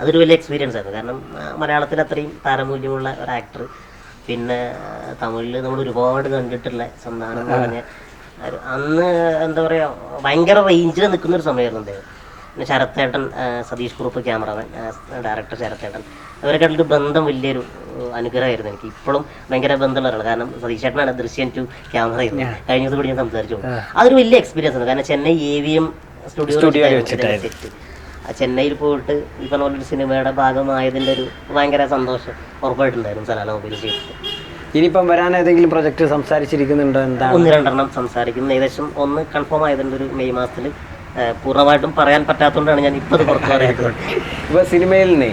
അതൊരു വലിയ എക്സ്പീരിയൻസ് ആയിരുന്നു. കാരണം മലയാളത്തിൽ അത്രയും താരമൂല്യമുള്ള ഒരു ആക്ടർ പിന്നെ തമിഴിൽ തമിഴിൽ നമ്മൾ ഒരുപാട് കണ്ടിട്ടുള്ള സന്താനം എന്ന് പറഞ്ഞ അന്ന് എന്താ പറയാ ഭയങ്കര റേഞ്ചിൽ നിൽക്കുന്ന ഒരു സമയമായിരുന്നു അദ്ദേഹം പിന്നെ ശരത്തേട്ടൻ സതീഷ് കുറുപ്പ് ക്യാമറമാൻ ഡയറക്ടർ ശരത്തേട്ടൻ. അവരൊക്കെ ബന്ധം വലിയൊരു അനുഗ്രഹമായിരുന്നു എനിക്ക്. ഇപ്പോഴും ഭയങ്കര ബന്ധമുള്ള ഒരാളാണ് കാരണം സതീഷ് ചേട്ടനാണ് ദൃശ്യം ടു ക്യാമറ കഴിഞ്ഞ ദിവസം കൂടി ഞാൻ സംസാരിച്ചു അതൊരു വലിയ എക്സ്പീരിയൻസ് ആണ്. കാരണം Chennai A V M studio set ചെന്നൈയിൽ പോയിട്ട് ഈ പറഞ്ഞ പോലെ ഒരു സിനിമയുടെ ഭാഗമായതിന്റെ ഒരു ഭയങ്കര സന്തോഷം ഉറപ്പായിട്ടുണ്ടായിരുന്നു സലാല മൊബൈൽ ചെയ്തിട്ട് ഇനിയിപ്പം വരാൻ ഏതെങ്കിലും പ്രൊജക്ട് സംസാരിച്ചിരിക്കുന്നുണ്ടോ? എന്താ ഒന്ന് രണ്ടെണ്ണം സംസാരിക്കുന്നു. ഏകദേശം ഒന്ന് കൺഫേം ആയതുണ്ട് ഒരു മെയ് മാസത്തിൽ പൂർണമായിട്ടും പറയാൻ പറ്റാത്തതുകൊണ്ടാണ് ഞാൻ ഇപ്പോൾ പുറത്ത് പറയുന്നത്. ഇപ്പോൾ സിനിമയിൽ നിന്ന്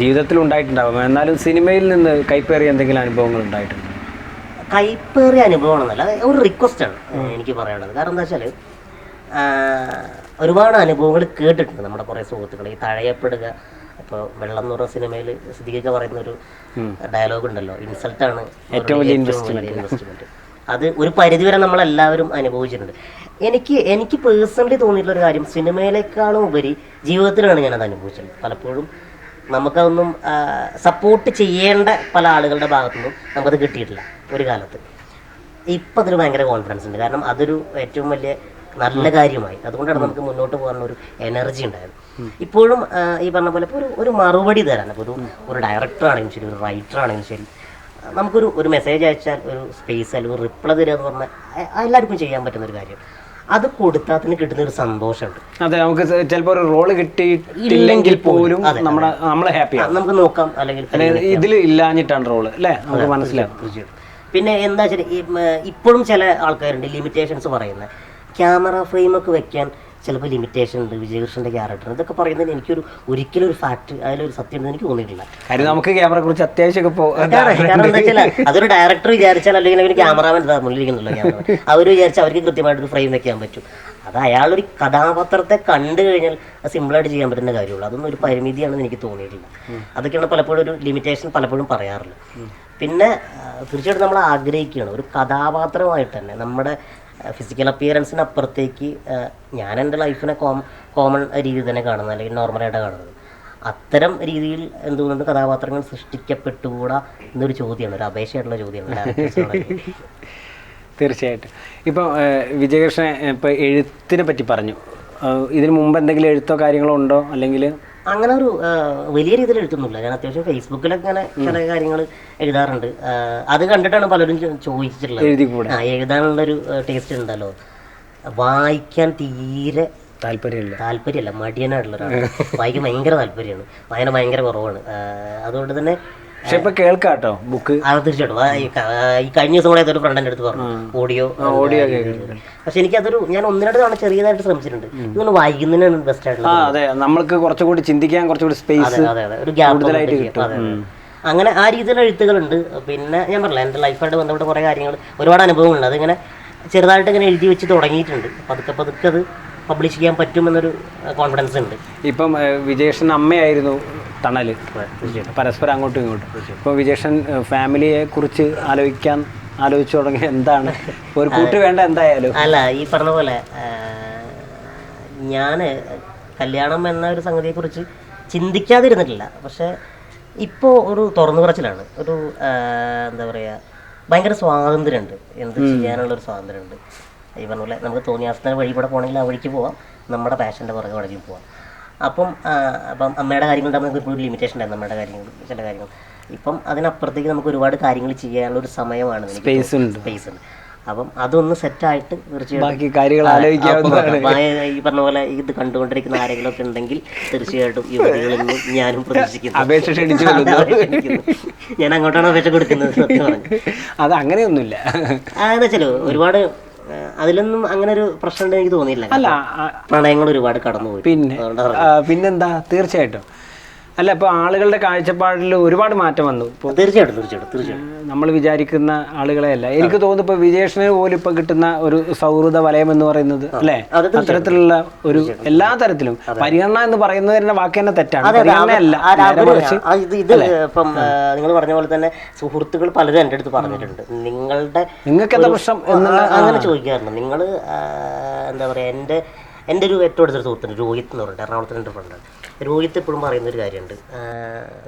ജീവിതത്തിൽ ഉണ്ടായിട്ടുണ്ടാവും. എന്നാലും സിനിമയിൽ നിന്ന് കൈപ്പേറിയ എന്തെങ്കിലും അനുഭവങ്ങൾ ഉണ്ടായിട്ടുണ്ട്? കൈപ്പേറിയ അനുഭവമാണെന്നല്ല ഒരു ഒരു റിക്വസ്റ്റാണ് എനിക്ക് പറയാനുള്ളത്. കാരണം എന്താ വെച്ചാൽ ഒരുപാട് അനുഭവങ്ങൾ കേട്ടിട്ടുണ്ട് നമ്മുടെ കുറേ സുഹൃത്തുക്കൾ. ഈ തഴയപ്പെടുക ഇപ്പോൾ വെള്ളം എന്ന് പറഞ്ഞ സിനിമയിൽ സിദ്ദിഖൊക്കെ പറയുന്ന ഒരു ഡയലോഗ് ഉണ്ടല്ലോ. ഇൻസൾട്ടാണ് ഏറ്റവും വലിയ ഇൻവെസ്റ്റ്മെന്റ് അത് ഒരു പരിധിവരെ നമ്മളെല്ലാവരും അനുഭവിച്ചിട്ടുണ്ട്. എനിക്ക് എനിക്ക് പേഴ്സണലി തോന്നിയിട്ടുള്ള ഒരു കാര്യം സിനിമയിലേക്കാളും ഉപരി ജീവിതത്തിലാണ് ഞാനത് അനുഭവിച്ചത്. പലപ്പോഴും നമുക്കതൊന്നും സപ്പോർട്ട് ചെയ്യേണ്ട പല ആളുകളുടെ ഭാഗത്തുനിന്നും നമുക്കത് കിട്ടിയിട്ടില്ല ഒരു കാലത്ത്. ഇപ്പം അതിന് ഭയങ്കര കോൺഫിഡൻസ് ഉണ്ട്. കാരണം അതൊരു ഏറ്റവും വലിയ നല്ല കാര്യമായി. അതുകൊണ്ടാണ് നമുക്ക് മുന്നോട്ട് പോകാനുള്ള ഒരു എനർജി ഉണ്ടായത്. ഇപ്പോഴും ഈ പറഞ്ഞ പോലെ ഒരു ഒരു മറുപടി തരാൻ അപ്പോൾ ഒരു ഒരു ഡയറക്ടർ ആണെങ്കിലും ശരി ഒരു റൈറ്റർ ആണെങ്കിലും ശരി നമുക്കൊരു ഒരു മെസ്സേജ് അയച്ചാൽ ഒരു സ്പേസ് അല്ലെങ്കിൽ ഒരു റിപ്ലൈ തരിക എന്ന് പറഞ്ഞാൽ എല്ലാവർക്കും ചെയ്യാൻ പറ്റുന്ന ഒരു കാര്യം. അത് കൊടുത്താൽ തന്നെ കിട്ടുന്ന ഒരു സന്തോഷമുണ്ട്. അതെ നമുക്ക് ചിലപ്പോൾ ഒരു റോൾ കിട്ടിയിട്ടില്ലെങ്കിൽ പോലും നമ്മുടെ നമ്മൾ ഹാപ്പി ഹാപ്പിയാണ് നമുക്ക് നോക്കാം അല്ലെങ്കിൽ ഇതിൽ ഇല്ലാഞ്ഞിട്ടാണ് റോൾ അല്ലേ? നമുക്ക് മനസ്സിലാവും. തീർച്ചയായിട്ടും. പിന്നെ എന്താ വെച്ചാൽ ഇപ്പോഴും ചില ആൾക്കാരുണ്ട് ലിമിറ്റേഷൻസ് പറയുന്നത്. ക്യാമറ ഫ്രെയിമൊക്കെ വെക്കാൻ ചിലപ്പോൾ ലിമിറ്റേഷൻ ഉണ്ട്. വിജയകൃഷ്ണന്റെ ക്യാരക്ടർ ഇതൊക്കെ പറയുന്നതിന് എനിക്കൊരു ഒരിക്കലും ഒരു ഫാക്ട് അതിലൊരു സത്യം ഉണ്ടെന്ന് എനിക്ക് തോന്നിയിട്ടില്ല. കാര്യം നമുക്ക് ക്യാമറയെ കുറിച്ച് അത്യാവശ്യമൊക്കെ കാരണം കാരണം എന്താ വെച്ചാൽ അതൊരു ഡയറക്ടർ വിചാരിച്ചാൽ അല്ലെങ്കിൽ അവന് ക്യാമറാമാൻ മുന്നിലിരിക്കുന്നുള്ളൂ ക്യാമറ. അവർ വിചാരിച്ചാൽ അവർക്ക് കൃത്യമായിട്ട് ഒരു ഫ്രെയിം വെക്കാൻ പറ്റും. അത് അയാളൊരു കഥാപാത്രത്തെ കണ്ടു കഴിഞ്ഞാൽ സിമ്പിളായിട്ട് ചെയ്യാൻ പറ്റുന്ന കാര്യമുള്ളൂ. അതൊന്നും ഒരു പരിമിതിയാണെന്ന് എനിക്ക് തോന്നിയിട്ടില്ല. അതൊക്കെയാണ് പലപ്പോഴും ഒരു ലിമിറ്റേഷൻ പലപ്പോഴും പറയാറുള്ളത്. പിന്നെ തീർച്ചയായിട്ടും നമ്മൾ ആഗ്രഹിക്കുകയാണ് ഒരു കഥാപാത്രമായിട്ട് തന്നെ നമ്മുടെ ഫിസിക്കൽ അപ്പിയറൻസിന് അപ്പുറത്തേക്ക് ഞാൻ എന്റെ ലൈഫിനെ കോമ കോമൺ രീതിയിൽ തന്നെ കാണുന്നത് അല്ലെങ്കിൽ നോർമലായിട്ടാണ് കാണുന്നത്. അത്തരം രീതിയിൽ എന്തുകൊണ്ട് കഥാപാത്രങ്ങൾ സൃഷ്ടിക്കപ്പെട്ടുകൂടാ എന്നൊരു ചോദ്യമാണ് ഒരു അപേക്ഷയായിട്ടുള്ള ചോദ്യമാണ്. തീർച്ചയായിട്ടും. ഇപ്പോൾ വിജയകൃഷ്ണൻ ഇപ്പോൾ എഴുത്തിനെ പറ്റി പറഞ്ഞു. ഇതിന് മുമ്പ് എന്തെങ്കിലും എഴുത്തോ കാര്യങ്ങളോ ഉണ്ടോ? അല്ലെങ്കിൽ അങ്ങനെ ഒരു വലിയ രീതിയിൽ എഴുതുന്നില്ല ഞാൻ അത്യാവശ്യം ഫേസ്ബുക്കിലൊക്കെ ഇങ്ങനെ ചില കാര്യങ്ങൾ എഴുതാറുണ്ട്. അത് കണ്ടിട്ടാണ് പലരും ചോദിച്ചിട്ടുള്ളത്. എഴുതാനുള്ള ഒരു ടേസ്റ്റ് ഉണ്ടല്ലോ. വായിക്കാൻ തീരെ താല്പര്യമില്ല. താല്പര്യമല്ല. മടിയനായിട്ടുള്ള ഒരാളാണ് വായിക്കാൻ ഭയങ്കര താല്പര്യമാണ്. വായന ഭയങ്കര കുറവാണ്. അതുകൊണ്ട് തന്നെ പക്ഷെ ഇപ്പൊ കേൾക്കാട്ടോ ബുക്ക്. അത് തീർച്ചയായിട്ടും. ആ, ഈ ക- ആ, ഈ കഴിഞ്ഞ ദിവസം കൂടെ ഒരു ഫ്രണ്ടിന്റെ അടുത്ത് പറഞ്ഞു. ഓഡിയോ ഓഡിയോ പക്ഷെ എനിക്ക് അതൊരു ഞാൻ ഒന്ന് രണ്ട് തവണ ചെറിയതായിട്ട് ശ്രമിച്ചിട്ടുണ്ട്. ഇതൊന്ന് വായിക്കുന്നതിനാണ് ബെസ്റ്റ് ആ ആയിട്ടുള്ളത് അതെ. നമ്മൾക്ക് കുറച്ചുകൂടി ചിന്തിക്കാൻ കുറച്ചുകൂടി സ്പേസ് അതെ അതെ അതെ. ഒരു ഗ്യാപ്പ് കൂടുതലായിട്ട് കിട്ടും. അങ്ങനെ ആ രീതിയിലുള്ള എഴുത്തുകളുണ്ട്. പിന്നെ ഞാൻ പറഞ്ഞില്ല എന്റെ ലൈഫായിട്ട് ബന്ധപ്പെട്ട കുറേ കാര്യങ്ങൾ ഒരുപാട് അനുഭവങ്ങളുണ്ട്. അതിങ്ങനെ ചെറുതായിട്ട് ഇങ്ങനെ എഴുതി വെച്ച് തുടങ്ങിയിട്ടുണ്ട്. പതുക്കെ പതുക്കെ അത് പബ്ലിഷ് ചെയ്യാൻ പറ്റുമെന്നൊരു കോൺഫിഡൻസ് ഉണ്ട്. ഇപ്പം ഏഹ്, വിജയേഷൻ അമ്മയായിരുന്നു. തണൽ. പരസ്പരം അങ്ങോട്ടും ഇങ്ങോട്ടും. ഇപ്പൊ വിജേഷൻ ഫാമിലിയെ കുറിച്ച് ആലോചിക്കാൻ ആലോചിച്ചു തുടങ്ങി എന്താണ്? ഒരു കൂട്ട് വേണ്ട എന്തായാലും. അല്ല ഈ പറഞ്ഞ പോലെ ഞാൻ കല്യാണം എന്ന ഒരു സംഗതിയെക്കുറിച്ച് ചിന്തിക്കാതിരുന്നിട്ടില്ല. പക്ഷേ ഇപ്പോൾ ഒരു തുറന്നു പറച്ചിലാണ്. ഒരു എന്താ പറയുക ഭയങ്കര സ്വാതന്ത്ര്യമുണ്ട് എന്ത് ചെയ്യാനുള്ളൊരു സ്വാതന്ത്ര്യമുണ്ട് ഈ പറഞ്ഞ പോലെ നമുക്ക് തോന്നിയാസത്തിന് വഴി കൂടെ പോകണമെങ്കിൽ ആ വഴിക്ക് പോവാം. നമ്മുടെ പാഷന്റെ പുറകെ വഴിക്ക് പോവാം. അപ്പം അപ്പം അമ്മയുടെ കാര്യങ്ങൾ നമുക്ക് ഇപ്പോൾ ഒരു ലിമിറ്റേഷൻ ഉണ്ടായിരുന്നു അമ്മയുടെ കാര്യങ്ങൾ ചില കാര്യങ്ങൾ. ഇപ്പം അതിനപ്പുറത്തേക്ക് നമുക്ക് ഒരുപാട് കാര്യങ്ങൾ ചെയ്യാനുള്ള ഒരു സമയമാണ് സ്പേസ് ഉണ്ട്. സ്പേസ് ഉണ്ട്. അപ്പം അതൊന്ന് സെറ്റായിട്ട് തീർച്ചയായിട്ടും ഈ പറഞ്ഞ പോലെ ഇത് കണ്ടുകൊണ്ടിരിക്കുന്ന ആരെങ്കിലും ഒക്കെ ഉണ്ടെങ്കിൽ തീർച്ചയായിട്ടും യുവതികളിൽ നിന്ന് ഞാനും പ്രതീക്ഷിക്കുന്നു. ഞാൻ അങ്ങോട്ടാണ് അപേക്ഷ കൊടുക്കുന്നത് സത്യം പറഞ്ഞു അത് അങ്ങനെയൊന്നുമില്ല. അതെന്നുവെച്ചാലോ ഒരുപാട് അതിലൊന്നും അങ്ങനെ ഒരു പ്രശ്നം എനിക്ക് തോന്നിയില്ല അല്ല പ്രണയങ്ങൾ ഒരുപാട് കടന്നുപോയി. പിന്നെ പിന്നെന്താ? തീർച്ചയായിട്ടും. അല്ല ഇപ്പൊ ആളുകളുടെ കാഴ്ചപ്പാടിൽ ഒരുപാട് മാറ്റം വന്നു. തീർച്ചയായിട്ടും തീർച്ചയായിട്ടും തീർച്ചയായിട്ടും. നമ്മൾ വിചാരിക്കുന്ന ആളുകളെ അല്ല എനിക്ക് തോന്നുന്നു ഇപ്പൊ വിജേഷിന് പോലും ഇപ്പൊ കിട്ടുന്ന ഒരു സൗഹൃദ വലയം എന്ന് പറയുന്നത് അല്ലെ? അത് അത്തരത്തിലുള്ള ഒരു എല്ലാ തരത്തിലും പരിഗണന എന്ന് പറയുന്നത് തന്നെ വാക്ക് തന്നെ തെറ്റാണ്. പരിഗണനയല്ല. ഇത് ഇപ്പം നിങ്ങൾ പറഞ്ഞ പോലെ തന്നെ സുഹൃത്തുക്കൾ പലരും എന്റെ അടുത്ത് പറഞ്ഞിട്ടുണ്ട്. നിങ്ങളുടെ നിങ്ങൾക്ക് എന്താ പ്രശ്നം അങ്ങനെ ചോദിക്കാറുണ്ട്. നിങ്ങൾ എന്താ പറയുക എന്റെ എന്റെ ഒരു ഏറ്റവും അടുത്തൊരു സുഹൃത്തുണ്ട് രോഹിത് എന്ന് പറഞ്ഞിട്ട് എറണാകുളത്ത് ഫ്രണ്ട് ഫ്രണ്ടാണ് രോഹിത് എപ്പോഴും പറയുന്ന ഒരു കാര്യമുണ്ട്.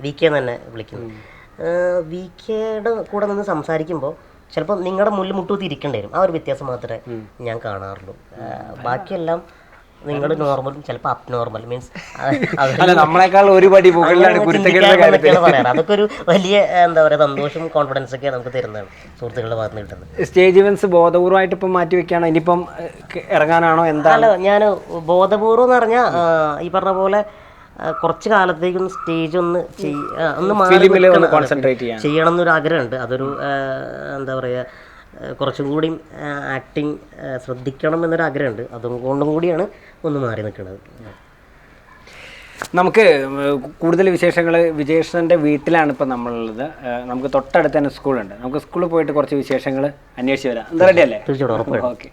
വി കെ എന്ന് തന്നെ വിളിക്കുന്നു. വി കെയുടെ കൂടെ നിന്ന് സംസാരിക്കുമ്പോൾ ചിലപ്പോൾ നിങ്ങളുടെ മുന്നിൽ മുട്ടൂത്തി ഇരിക്കേണ്ടി വരും. ആ ഒരു വ്യത്യാസം മാത്രമേ ഞാൻ കാണാറുള്ളൂ. ബാക്കിയെല്ലാം നിങ്ങൾ നോർമലും ചിലപ്പോൾ അപ് നോർമൽ മീൻസ് നമ്മളെക്കാൾ ഒരു പടി അതൊക്കെ ഒരു വലിയ എന്താ പറയുക സന്തോഷം കോൺഫിഡൻസ് ഒക്കെ നമുക്ക് തരുന്നതാണ് സുഹൃത്തുക്കളുടെ ഭാഗത്ത് നിന്ന് കിട്ടുന്നത്. സ്റ്റേജ് ഇവൻസ് ബോധപൂർവമായിട്ട് ഇപ്പം മാറ്റി വെക്കുകയാണോ? ഇനിയിപ്പം ഇറങ്ങാനാണോ? എന്താ ഞാൻ ബോധപൂർവം എന്ന് പറഞ്ഞാൽ ഈ പറഞ്ഞ പോലെ കുറച്ച് കാലത്തേക്കൊന്ന് സ്റ്റേജ് ഒന്ന് സ്റ്റേജ് ഒന്ന് മാറി ഒന്ന്. കോൺസെൻട്രേറ്റ് ചെയ്യണം. എന്നൊരു ആഗ്രഹമുണ്ട്. അതൊരു എന്താ പറയുക കുറച്ചുകൂടി കുറച്ചും കൂടി ആക്ടിങ് ശ്രദ്ധിക്കണം എന്നൊരു ആഗ്രഹമുണ്ട്. അതുകൊണ്ടും കൂടിയാണ് ഒന്ന് മാറി നിൽക്കുന്നത്. നമുക്ക് കൂടുതൽ വിശേഷങ്ങൾ വിജയേഷന്റെ വീട്ടിലാണ് ഇപ്പം നമ്മളുള്ളത്. നമുക്ക് തൊട്ടടുത്ത് തന്നെ സ്കൂളുണ്ട് നമുക്ക് സ്കൂളിൽ പോയിട്ട് കുറച്ച് വിശേഷങ്ങൾ അന്വേഷിച്ച് വരാം. എന്താ റെഡി അല്ലേ? തീർച്ചയായിട്ടും ഓക്കെ.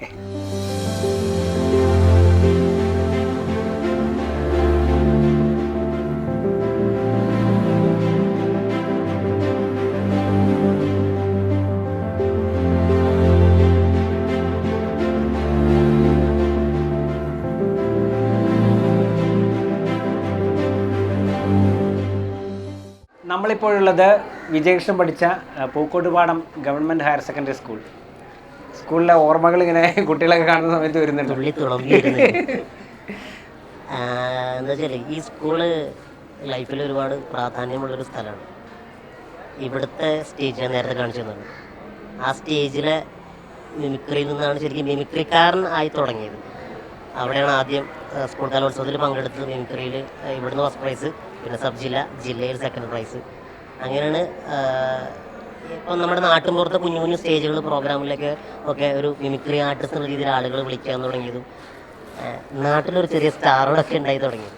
നമ്മളിപ്പോഴുള്ളത് വിജയകൃഷ്ണൻ പഠിച്ച Pookkottupadam government higher secondary school. സ്കൂളിലെ ഓർമ്മകൾ ഇങ്ങനെ കുട്ടികളൊക്കെ കാണുന്ന സമയത്ത് വരുന്നുണ്ട്. ഈ സ്കൂൾ ലൈഫിൽ ഒരുപാട് പ്രാധാന്യമുള്ളൊരു സ്ഥലമാണ്. ഇവിടുത്തെ സ്റ്റേജ് ഞാൻ നേരത്തെ കാണിച്ചു തന്നത്. ആ സ്റ്റേജിലെ മിമിക്രിയിൽ നിന്നാണ് ശരിക്കും മിമിക്രിക്കാരൻ ആയി തുടങ്ങിയത്. അവിടെയാണ് ആദ്യം സ്കൂൾ കലോത്സവത്തിൽ പങ്കെടുത്തത് മിമിക്രിയിൽ. ഇവിടുന്ന് ഫസ്റ്റ് പ്രൈസ് പിന്നെ സബ് ജില്ല ജില്ലയിൽ സെക്കൻഡ് പ്രൈസ്. അങ്ങനെയാണ് ആ, ഇപ്പം നമ്മുടെ നാട്ടിൻ പുറത്തെ കുഞ്ഞു കുഞ്ഞു സ്റ്റേജുകൾ പ്രോഗ്രാമിലൊക്കെ ഒക്കെ ഒരു മിമിക്രി ആർട്ടിസ്റ്റ് എന്ന രീതിയിൽ ആളുകൾ വിളിക്കാൻ തുടങ്ങിയതും നാട്ടിലൊരു ചെറിയ സ്റ്റാറുകളൊക്കെ ഉണ്ടായി തുടങ്ങി.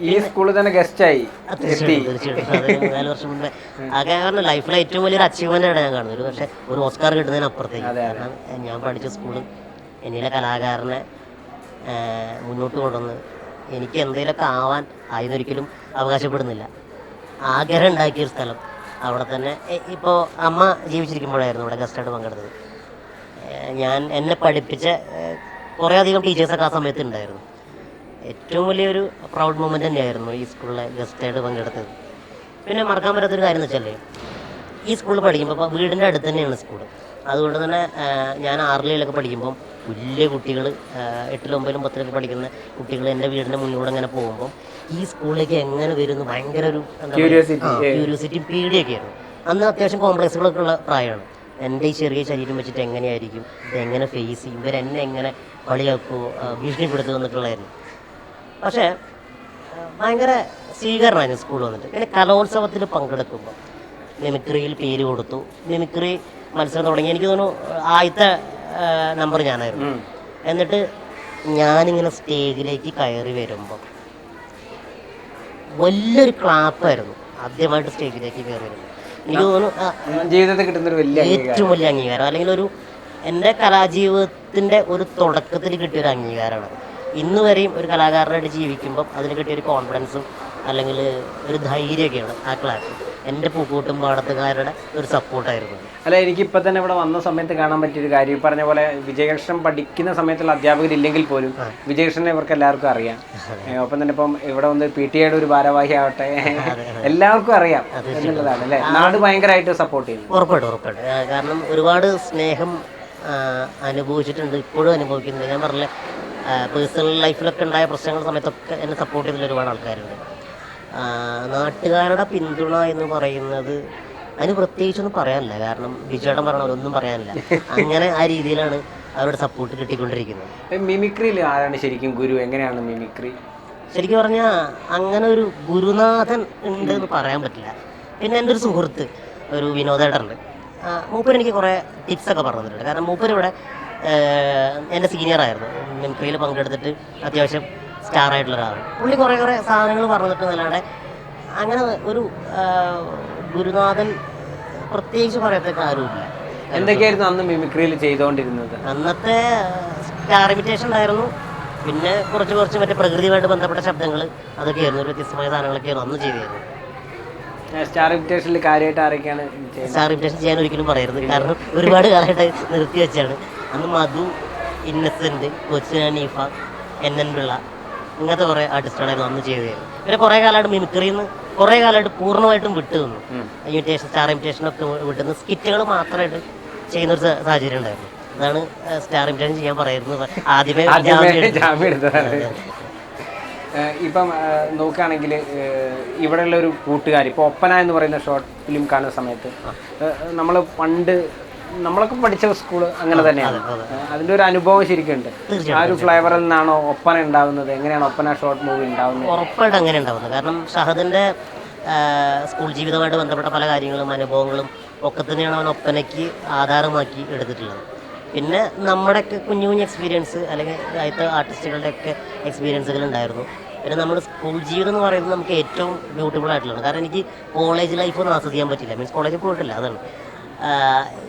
ഈ സ്കൂളിൽ തന്നെ ഗസ്റ്റായി ആയി. തീർച്ചയായിട്ടും അത് വർഷം മുമ്പേ. അതൊക്കെ കാരണം ലൈഫിലെ ഏറ്റവും വലിയൊരു അച്ചീവ്മെന്റ് ആണ് ഞാൻ കാണുന്നത്. പക്ഷെ ഒരു ഓസ്കാർ കിട്ടുന്നതിനപ്പുറത്തേക്ക് കാരണം ഞാൻ പഠിച്ച സ്കൂളും എന്നിലെ കലാകാരനെ മുന്നോട്ട് കൊണ്ടുവന്ന് എനിക്ക് എന്തെങ്കിലുമൊക്കെ ആവാൻ ആയിരുന്നൊരിക്കലും അവകാശപ്പെടുന്നില്ല. ആഗ്രഹം ഉണ്ടാക്കിയ ഒരു സ്ഥലം. അവിടെ തന്നെ ഇപ്പോൾ അമ്മ ജീവിച്ചിരിക്കുമ്പോഴായിരുന്നു ഇവിടെ ഗസ്റ്റായിട്ട് പങ്കെടുത്തത്. ഞാൻ എന്നെ പഠിപ്പിച്ച കുറേ അധികം ടീച്ചേഴ്സൊക്കെ ആ സമയത്ത് ഉണ്ടായിരുന്നു. ഏറ്റവും വലിയൊരു പ്രൗഡ് മൂമെന്റ് തന്നെയായിരുന്നു ഈ സ്കൂളിലെ ഗസ്റ്റായിട്ട് പങ്കെടുത്തത്. പിന്നെ മറക്കാൻ പറ്റാത്തൊരു കാര്യം എന്ന് വെച്ചാൽ ഈ സ്കൂളിൽ പഠിക്കുമ്പോൾ ഇപ്പോൾ വീടിന്റെ അടുത്ത് തന്നെയാണ് സ്കൂൾ അതുകൊണ്ട് തന്നെ ഞാൻ ആറിലൊക്കെ പഠിക്കുമ്പം വലിയ കുട്ടികൾ എട്ടിലും ഒമ്പതിലും പത്തിലൊക്കെ പഠിക്കുന്ന കുട്ടികൾ എന്റെ വീടിന്റെ മുന്നിലൂടെ അങ്ങനെ പോകുമ്പോൾ ഈ സ്കൂളിലേക്ക് എങ്ങനെ വരുന്നു? ഭയങ്കര ഒരു ക്യൂരിയോസിറ്റിയും പേടിയൊക്കെ ആയിരുന്നു. അന്ന് അത്യാവശ്യം കോംപ്ലക്സുകളൊക്കെ ഉള്ള പ്രായമാണ്. എന്റെ ഈ ചെറിയ ശരീരം വെച്ചിട്ട് എങ്ങനെയായിരിക്കും? ഇതെങ്ങനെ എങ്ങനെ ഫേസ് ചെയ്യും? ഇവരെന്നെ എങ്ങനെ കളിയാക്കുമോ ഭീഷണിപ്പെടുത്തുക ഭീഷണിപ്പെടുത്തുമോ എന്നൊക്കെയുള്ളതായിരുന്നു. പക്ഷേ ഭയങ്കര സ്വീകരണമായിരുന്നു സ്കൂളിൽ വന്നിട്ട്. പിന്നെ കലോത്സവത്തിൽ പങ്കെടുക്കുമ്പോൾ മിമിക്രിയിൽ പേര് കൊടുത്തു. മിമിക്രി മത്സരം തുടങ്ങി. എനിക്ക് തോന്നുന്നു ആദ്യത്തെ നമ്പർ ഞാനായിരുന്നു. എന്നിട്ട് ഞാനിങ്ങനെ സ്റ്റേജിലേക്ക് കയറി വരുമ്പോൾ വലിയൊരു ക്ലാപ്പായിരുന്നു. ആദ്യമായിട്ട് സ്റ്റേജിലേക്ക് കയറി വരുമ്പോൾ എനിക്ക് തോന്നുന്നു ജീവിതത്തിൽ വലിയ ഏറ്റവും വലിയ അംഗീകാരം. അല്ലെങ്കിൽ ഒരു എന്റെ കലാജീവിതത്തിന്റെ ഒരു തുടക്കത്തിൽ കിട്ടിയ ഒരു അംഗീകാരമാണ്. ഇന്ന് വരെയും ഒരു കലാകാരനായിട്ട് ജീവിക്കുമ്പം അതിന് കിട്ടിയ ഒരു കോൺഫിഡൻസും അല്ലെങ്കിൽ ഒരു ധൈര്യമൊക്കെയാണ് ആ ക്ലാസ് എന്റെ പൂക്കൂട്ടും പാടത്തുകാരുടെ ഒരു സപ്പോർട്ടായിരുന്നു. അല്ല എനിക്ക് ഇപ്പൊ തന്നെ ഇവിടെ വന്ന സമയത്ത് കാണാൻ പറ്റിയൊരു കാര്യം. ഈ പറഞ്ഞ പോലെ വിജയകൃഷ്ണൻ പഠിക്കുന്ന സമയത്തുള്ള അധ്യാപകരില്ലെങ്കിൽ പോലും വിജയകൃഷ്ണനെ ഇവർക്ക് എല്ലാവർക്കും അറിയാം. ഒപ്പം തന്നെ ഇപ്പം ഇവിടെ വന്ന് പി ടി എയുടെ ഒരു ഭാരവാഹി ആവട്ടെ. എല്ലാവർക്കും അറിയാം എന്നുള്ളതാണ് അല്ലേ? നാട് ഭയങ്കരമായിട്ട് സപ്പോർട്ട് ചെയ്യുന്നു. ഉറപ്പായിട്ടും ഉറപ്പായിട്ടും. കാരണം ഒരുപാട് സ്നേഹം അനുഭവിച്ചിട്ടുണ്ട് ഇപ്പോഴും അനുഭവിക്കുന്നുണ്ട്. ഞാൻ പറഞ്ഞില്ല പേഴ്സണൽ ലൈഫിലൊക്കെ ഉണ്ടായ പ്രശ്നങ്ങളുടെ സമയത്തൊക്കെ എന്നെ സപ്പോർട്ട് ചെയ്തിട്ടുള്ള ഒരുപാട് ആൾക്കാരുണ്ട്. നാട്ടുകാരുടെ പിന്തുണ എന്ന് പറയുന്നത് അതിന് പ്രത്യേകിച്ചൊന്നും പറയാനില്ല. കാരണം ബിജുവേട്ടൻ പറഞ്ഞ പോലെ ഒന്നും പറയാനില്ല. അങ്ങനെ ആ രീതിയിലാണ് അവരുടെ സപ്പോർട്ട് കിട്ടിക്കൊണ്ടിരിക്കുന്നത്. മിമിക്രിയിൽ ആരാണ് ശരിക്കും ഗുരു? എങ്ങനെയാണ് മിമിക്രി ശരിക്കും പറഞ്ഞാൽ അങ്ങനെ ഒരു ഗുരുനാഥൻ ഉണ്ട് എന്ന് പറയാൻ പറ്റില്ല. പിന്നെ എന്റെ ഒരു സുഹൃത്ത് ഒരു വിനോദേട്ടനുണ്ട്. മൂപ്പർ എനിക്ക് കുറേ ടിപ്സൊക്കെ പറഞ്ഞു തന്നിട്ടുണ്ട്. കാരണം മൂപ്പർ ഇവിടെ എന്റെ സീനിയർ ആയിരുന്നു. മിമിക്രിയിൽ പങ്കെടുത്തിട്ട് അത്യാവശ്യം സ്റ്റാർ ആയിട്ടുള്ള ഒരാളാണ് പുള്ളി കുറേ കുറേ സാധനങ്ങൾ പറഞ്ഞിട്ട് നല്ലാതെ അങ്ങനെ ഒരു ഗുരുനാഥൻ പ്രത്യേകിച്ച് പറയത്തക്ക ആരുമില്ല. എന്തൊക്കെയായിരുന്നു അന്ന് മിമിക്രിയിൽ ചെയ്തുകൊണ്ടിരുന്നത്? അന്നത്തെ സ്റ്റാർ ഇമിറ്റേഷൻ ഉണ്ടായിരുന്നു. പിന്നെ കുറച്ച് കുറച്ച് മറ്റേ പ്രകൃതിയുമായിട്ട് ബന്ധപ്പെട്ട ശബ്ദങ്ങൾ അതൊക്കെയായിരുന്നു ഒരു വ്യത്യസ്തമായ സാധനങ്ങളൊക്കെയായിരുന്നു അന്ന് ചെയ്തിരുന്നത് സ്റ്റാർ ഇമിറ്റേഷനിൽ കാര്യമായിട്ട് ആരൊക്കെയാണ് ചെയ്യുന്നത്? സ്റ്റാർ ഇമിറ്റേഷൻ ചെയ്യാൻ ഒരിക്കലും പറയരുത് കാരണം ഒരുപാട് കാലമായിട്ട് നിർത്തി വെച്ചാണ്. അന്ന് മധു ഇന്നസെന്റ് കൊച്ചു ഹനീഫ എൻ എൻ പിള്ള ഇങ്ങനത്തെ കുറെ ആർട്ടിസ്റ്റുകളായിരുന്നു അന്ന് തരും പിന്നെ കുറെ കാലമായിട്ട് മിമിക്രിയിൽ നിന്ന് കുറേ കാലമായിട്ട് പൂർണമായിട്ടും വിട്ടു നിന്നു. ഇമിറ്റേഷൻ സ്റ്റാർ ഇമിറ്റേഷൻ ഒക്കെ വിട്ടുന്നു സ്കിറ്റുകൾ മാത്രമായിട്ട് ചെയ്യുന്ന ഒരു സാഹചര്യം ഉണ്ടായിരുന്നു. അതാണ് സ്റ്റാർ ഇമിറ്റേഷൻ ചെയ്യാൻ പറയുന്നത്. ആദ്യമേ ജാമ്യം എടുത്തതാണ്. ഇപ്പം നോക്കുകയാണെങ്കിൽ ഇവിടെയുള്ള ഒരു കൂട്ടുകാർ ഇപ്പോൾ ഒപ്പന എന്ന് പറയുന്ന ഷോർട്ട് ഫിലിം കാണുന്ന സമയത്ത് നമ്മൾ പണ്ട് നമ്മളൊക്കെ പഠിച്ച സ്കൂൾ അങ്ങനെ തന്നെയാണ്. അതിന്റെ ഒരു അനുഭവം ശരിക്കും ഉണ്ട് ആ ഒരു ഫ്ലേവറിൽ നിന്നാണോ ഒപ്പന ഉണ്ടാവുന്നത്? എങ്ങനെയാണ് ഒപ്പന ഷോർട്ട് മൂവി ഉണ്ടാവുന്നത്? ഉറപ്പായിട്ട് അങ്ങനെ ഉണ്ടാവുന്നത്. കാരണം ഷഹദിന്റെ സ്കൂൾ ജീവിതമായിട്ട് ബന്ധപ്പെട്ട പല കാര്യങ്ങളും അനുഭവങ്ങളും ഒക്കെ തന്നെയാണ് അവൻ ഒപ്പനയ്ക്ക് ആധാരമാക്കി എടുത്തിട്ടുള്ളത്. പിന്നെ നമ്മുടെയൊക്കെ കുഞ്ഞു കുഞ്ഞു എക്സ്പീരിയൻസ് അല്ലെങ്കിൽ ആദ്യത്തെ ആർട്ടിസ്റ്റുകളുടെയൊക്കെ എക്സ്പീരിയൻസുകൾ ഉണ്ടായിരുന്നു. പിന്നെ നമ്മുടെ സ്കൂൾ ജീവിതം എന്ന് പറയുന്നത് നമുക്ക് ഏറ്റവും ബ്യൂട്ടിഫുൾ ആയിട്ടുള്ളതാണ് കാരണം എനിക്ക് കോളേജ് ലൈഫ് ഒന്നും ആസ്വദിക്കാൻ പറ്റില്ല. മീൻസ് കോളേജിൽ പോയിട്ടില്ല അതാണ്.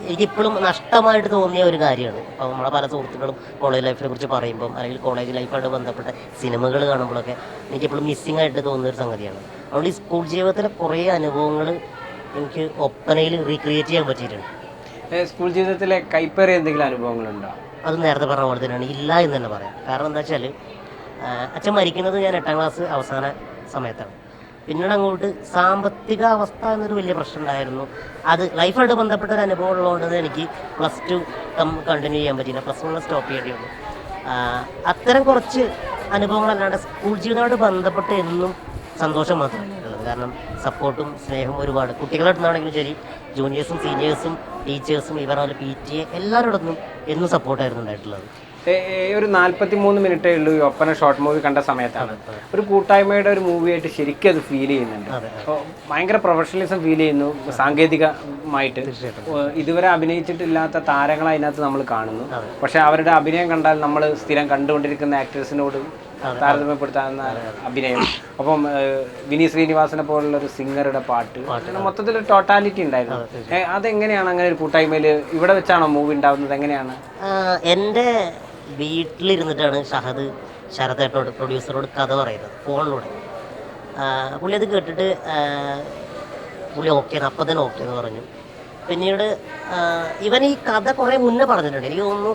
എനിക്കിപ്പോഴും നഷ്ടമായിട്ട് തോന്നിയ ഒരു കാര്യമാണ്. അപ്പോൾ നമ്മളെ പല സുഹൃത്തുക്കളും കോളേജ് ലൈഫിനെ കുറിച്ച് പറയുമ്പം അല്ലെങ്കിൽ കോളേജ് ലൈഫായിട്ട് ബന്ധപ്പെട്ട സിനിമകൾ കാണുമ്പോഴൊക്കെ എനിക്കിപ്പോഴും മിസ്സിംഗ് ആയിട്ട് തോന്നുന്ന ഒരു സംഗതിയാണ്. അതുകൊണ്ട് ഈ സ്കൂൾ ജീവിതത്തിലെ കുറേ അനുഭവങ്ങൾ എനിക്ക് ഒപ്പനയിൽ റീക്രിയേറ്റ് ചെയ്യാൻ പറ്റിയിട്ടുണ്ട്. സ്കൂൾ ജീവിതത്തിലെ കൈപ്പേറിയ എന്തെങ്കിലും അനുഭവങ്ങളുണ്ടോ? അത് നേരത്തെ പറഞ്ഞ പോലെ തന്നെയാണ്. ഇല്ല എന്ന് തന്നെ പറയാം. കാരണം എന്താ വെച്ചാൽ അച്ഛൻ മരിക്കുന്നത് ഞാൻ എട്ടാം ക്ലാസ് അവസാന സമയത്താണ്. പിന്നീട് അങ്ങോട്ട് സാമ്പത്തിക അവസ്ഥ എന്നൊരു വലിയ പ്രശ്നം ഉണ്ടായിരുന്നു അത് ലൈഫായിട്ട് ബന്ധപ്പെട്ട ഒരു അനുഭവം ഉള്ളതുകൊണ്ട് എനിക്ക് പ്ലസ് ടു കണ്ടിന്യൂ ചെയ്യാൻ പറ്റില്ല പ്ലസ് വണ്ണിൽ സ്റ്റോപ്പ് ചെയ്യേണ്ടി വന്നു. അത്തരം കുറച്ച് അനുഭവങ്ങളല്ലാണ്ട് സ്കൂൾ ജീവിതമായിട്ട് ബന്ധപ്പെട്ട് എന്നും സന്തോഷം മാത്രമേ കാരണം സപ്പോർട്ടും സ്നേഹവും ഒരുപാട്. കുട്ടികളുടെ നിന്നാണെങ്കിലും ശരി ജൂനിയേഴ്സും സീനിയേഴ്സും ടീച്ചേഴ്സും ഇവർ അവർ പി ടി എ എല്ലാവരോടൊന്നും എന്നും സപ്പോർട്ടായിരുന്നു ഉണ്ടായിട്ടുള്ളത്. ഒരു നാൽപ്പത്തി മൂന്ന് മിനിറ്റേ ഉള്ളൂ ഈ ഒപ്പന ഷോർട്ട് മൂവി കണ്ട സമയത്താണ്. ഒരു കൂട്ടായ്മയുടെ ഒരു മൂവിയായിട്ട് ശരിക്കും അത് ഫീൽ ചെയ്യുന്നുണ്ട്. അപ്പോൾ ഭയങ്കര പ്രൊഫഷണലിസം ഫീൽ ചെയ്യുന്നു സാങ്കേതികമായിട്ട്. ഇതുവരെ അഭിനയിച്ചിട്ടില്ലാത്ത താരങ്ങൾ അതിനകത്ത് നമ്മൾ കാണുന്നു. പക്ഷെ അവരുടെ അഭിനയം കണ്ടാൽ നമ്മൾ സ്ഥിരം കണ്ടുകൊണ്ടിരിക്കുന്ന ആക്ടേഴ്സിനോട് താരതമ്യപ്പെടുത്താവുന്ന അഭിനയം. അപ്പം വിനീത് ശ്രീനിവാസനെ പോലുള്ള ഒരു സിംഗറുടെ പാട്ട്. മൊത്തത്തിൽ ടോട്ടാലിറ്റി ഉണ്ടായിരുന്നു. അതെങ്ങനെയാണ് അങ്ങനെ ഒരു കൂട്ടായ്മയിൽ ഇവിടെ വെച്ചാണോ മൂവി ഉണ്ടാവുന്നത്? എങ്ങനെയാണ്? എന്റെ വീട്ടിലിരുന്നിട്ടാണ് ഷഹദ് ശരതേട്ടോട് പ്രൊഡ്യൂസറോട് കഥ പറയുന്നത് ഫോണിലൂടെ. പുള്ളി അത് കേട്ടിട്ട് പുള്ളി ഓക്കെ അപ്പം തന്നെ ഓക്കെ എന്ന് പറഞ്ഞു. പിന്നീട് ഇവൻ ഈ കഥ കുറേ മുന്നേ പറഞ്ഞിട്ടുണ്ട്. എനിക്ക് തോന്നുന്നു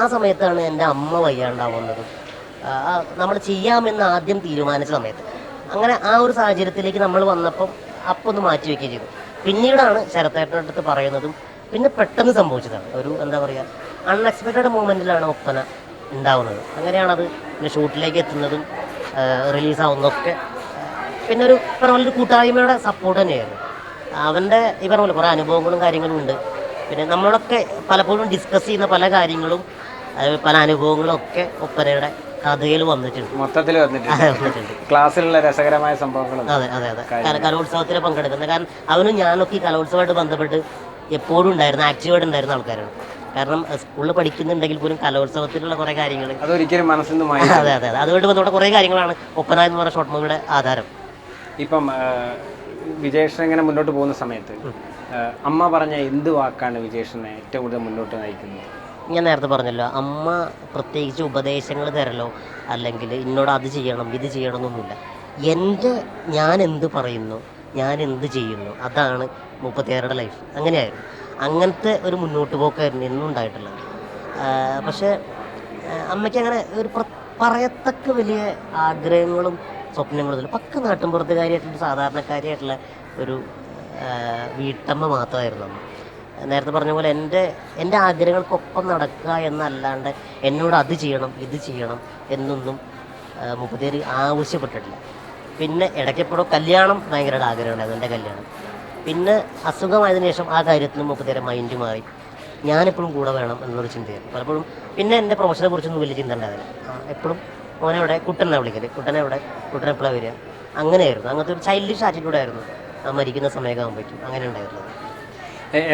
ആ സമയത്താണ് എന്റെ അമ്മ വയ്യാണ്ടാവുന്നത്. നമ്മൾ ചെയ്യാമെന്ന് ആദ്യം തീരുമാനിച്ച സമയത്ത്. അങ്ങനെ ആ ഒരു സാഹചര്യത്തിലേക്ക് നമ്മൾ വന്നപ്പം അപ്പം ഒന്ന് മാറ്റി വയ്ക്കുകയും ചെയ്തു. പിന്നീടാണ് ശരത്തേട്ടന്റെ അടുത്ത് പറയുന്നതും പിന്നെ പെട്ടെന്ന് സംഭവിച്ചതാണ്. ഒരു എന്താ പറയുക അൺഎക്സ്പെക്റ്റഡ് മൂമെന്റിലാണ് ഒപ്പന ഉണ്ടാവുന്നത്. അങ്ങനെയാണത് പിന്നെ ഷൂട്ടിലേക്ക് എത്തുന്നതും റിലീസാവുന്നതൊക്കെ. പിന്നെ ഒരു പറഞ്ഞ പോലെ ഒരു കൂട്ടായ്മയുടെ സപ്പോർട്ട് തന്നെയായിരുന്നു. അവന്റെ ഈ പറഞ്ഞ പോലെ കുറേ അനുഭവങ്ങളും കാര്യങ്ങളും ഉണ്ട്. പിന്നെ നമ്മളൊക്കെ പലപ്പോഴും ഡിസ്കസ് ചെയ്യുന്ന പല കാര്യങ്ങളും പല അനുഭവങ്ങളും ഒക്കെ ഒപ്പനയുടെ കഥയിൽ വന്നിട്ടുണ്ട്. മൊത്തത്തിൽ വന്നിട്ടുണ്ട്. ക്ലാസ്സിലുള്ള രസകരമായ സംഭവങ്ങൾ അതെ അതെ അതെ. കല- കലോത്സവത്തിൽ പങ്കെടുക്കുന്നത് കാരണം അവനും ഞാനൊക്കെ ഈ കലോത്സവമായിട്ട് ബന്ധപ്പെട്ട് എപ്പോഴും ഉണ്ടായിരുന്ന ആക്റ്റീവായിട്ട് ഉണ്ടായിരുന്ന ആൾക്കാരാണ്. കാരണം സ്കൂളിൽ പഠിക്കുന്നുണ്ടെങ്കിൽ പോലും കലോത്സവത്തിലുള്ള കുറേ കാര്യങ്ങൾ. അതൊരിക്കലും മനസ്സിൽ നിന്ന് മാറ്റി അതെ അതെ അതെ. അതുമായിട്ട് ബന്ധപ്പെട്ട കുറേ കാര്യങ്ങളാണ്. ഒപ്പന എന്ന് പറഞ്ഞ ഷോർട്ട് മൂവിയുടെ ആധാരം. ഇപ്പം വിജയേഷൻ ഇങ്ങനെ മുന്നോട്ട് പോകുന്ന സമയത്ത് അമ്മ പറഞ്ഞ എന്ത് വാക്കാണ് വിജയേഷനെ ഏറ്റവും കൂടുതൽ മുന്നോട്ട് നയിക്കുന്നത്? ഞാൻ നേരത്തെ പറഞ്ഞല്ലോ അമ്മ പ്രത്യേകിച്ച് ഉപദേശങ്ങൾ തരലോ അല്ലെങ്കിൽ എന്നോട് അത് ചെയ്യണം ഇത് ചെയ്യണം എന്നൊന്നുമില്ല. എന്റെ ഞാൻ എന്ത് പറയുന്നു ഞാൻ എന്ത് ചെയ്യുന്നു അതാണ് മുപ്പത്തിയാറുടെ ലൈഫ് അങ്ങനെയായിരുന്നു. അങ്ങനത്തെ ഒരു മുന്നോട്ട് പോക്കായിരുന്നു ഇന്നും ഉണ്ടായിട്ടുള്ളത്. പക്ഷേ അമ്മയ്ക്ക് അങ്ങനെ ഒരു പറയത്തക്ക വലിയ ആഗ്രഹങ്ങളും സ്വപ്നങ്ങളും ഇല്ല പക്ക നാട്ടിൻപുറത്തുകാരിയായിട്ടുള്ള സാധാരണക്കാരിയായിട്ടുള്ള ഒരു വീട്ടമ്മ മാത്രമായിരുന്നു അമ്മ. നേരത്തെ പറഞ്ഞ പോലെ എന്റെ എന്റെ ആഗ്രഹങ്ങൾക്കൊപ്പം നടക്കുക എന്നല്ലാണ്ട് എന്നോട് അത് ചെയ്യണം ഇത് ചെയ്യണം എന്നൊന്നും മുപ്പത്തേര് ആവശ്യപ്പെട്ടിട്ടില്ല. പിന്നെ ഇടയ്ക്കെപ്പോഴോ കല്യാണം ഭയങ്കരമായിട്ട് ആഗ്രഹമുണ്ടായിരുന്നു എന്റെ കല്യാണം. പിന്നെ അസുഖമായതിനു ശേഷം ആ കാര്യത്തിൽ നമുക്ക് മുപ്പത്തിയേരെ മൈൻഡ് മാറി. ഞാനെപ്പോഴും കൂടെ വേണം എന്നൊരു ചിന്തയായിരുന്നു പലപ്പോഴും പിന്നെ എന്റെ പ്രൊഫഷനെ കുറിച്ചൊന്നും വലിയ ചിന്ത ഉണ്ടാവില്ല എപ്പോഴും മോനെവിടെ കുട്ടനെ വിളിക്കൽ? കുട്ടനെ എവിടെ കുട്ടനെ എപ്പോഴാണ് വരിക? അങ്ങനെയായിരുന്നു. അങ്ങനത്തെ ഒരു ചൈൽഡിഷ് ആറ്റിറ്റ്യൂഡ് ആയിരുന്നു. ആ മരിക്കുന്ന സമയമൊക്കെ ആകുമ്പോഴേക്കും അങ്ങനെ ഉണ്ടായിരുന്നത്.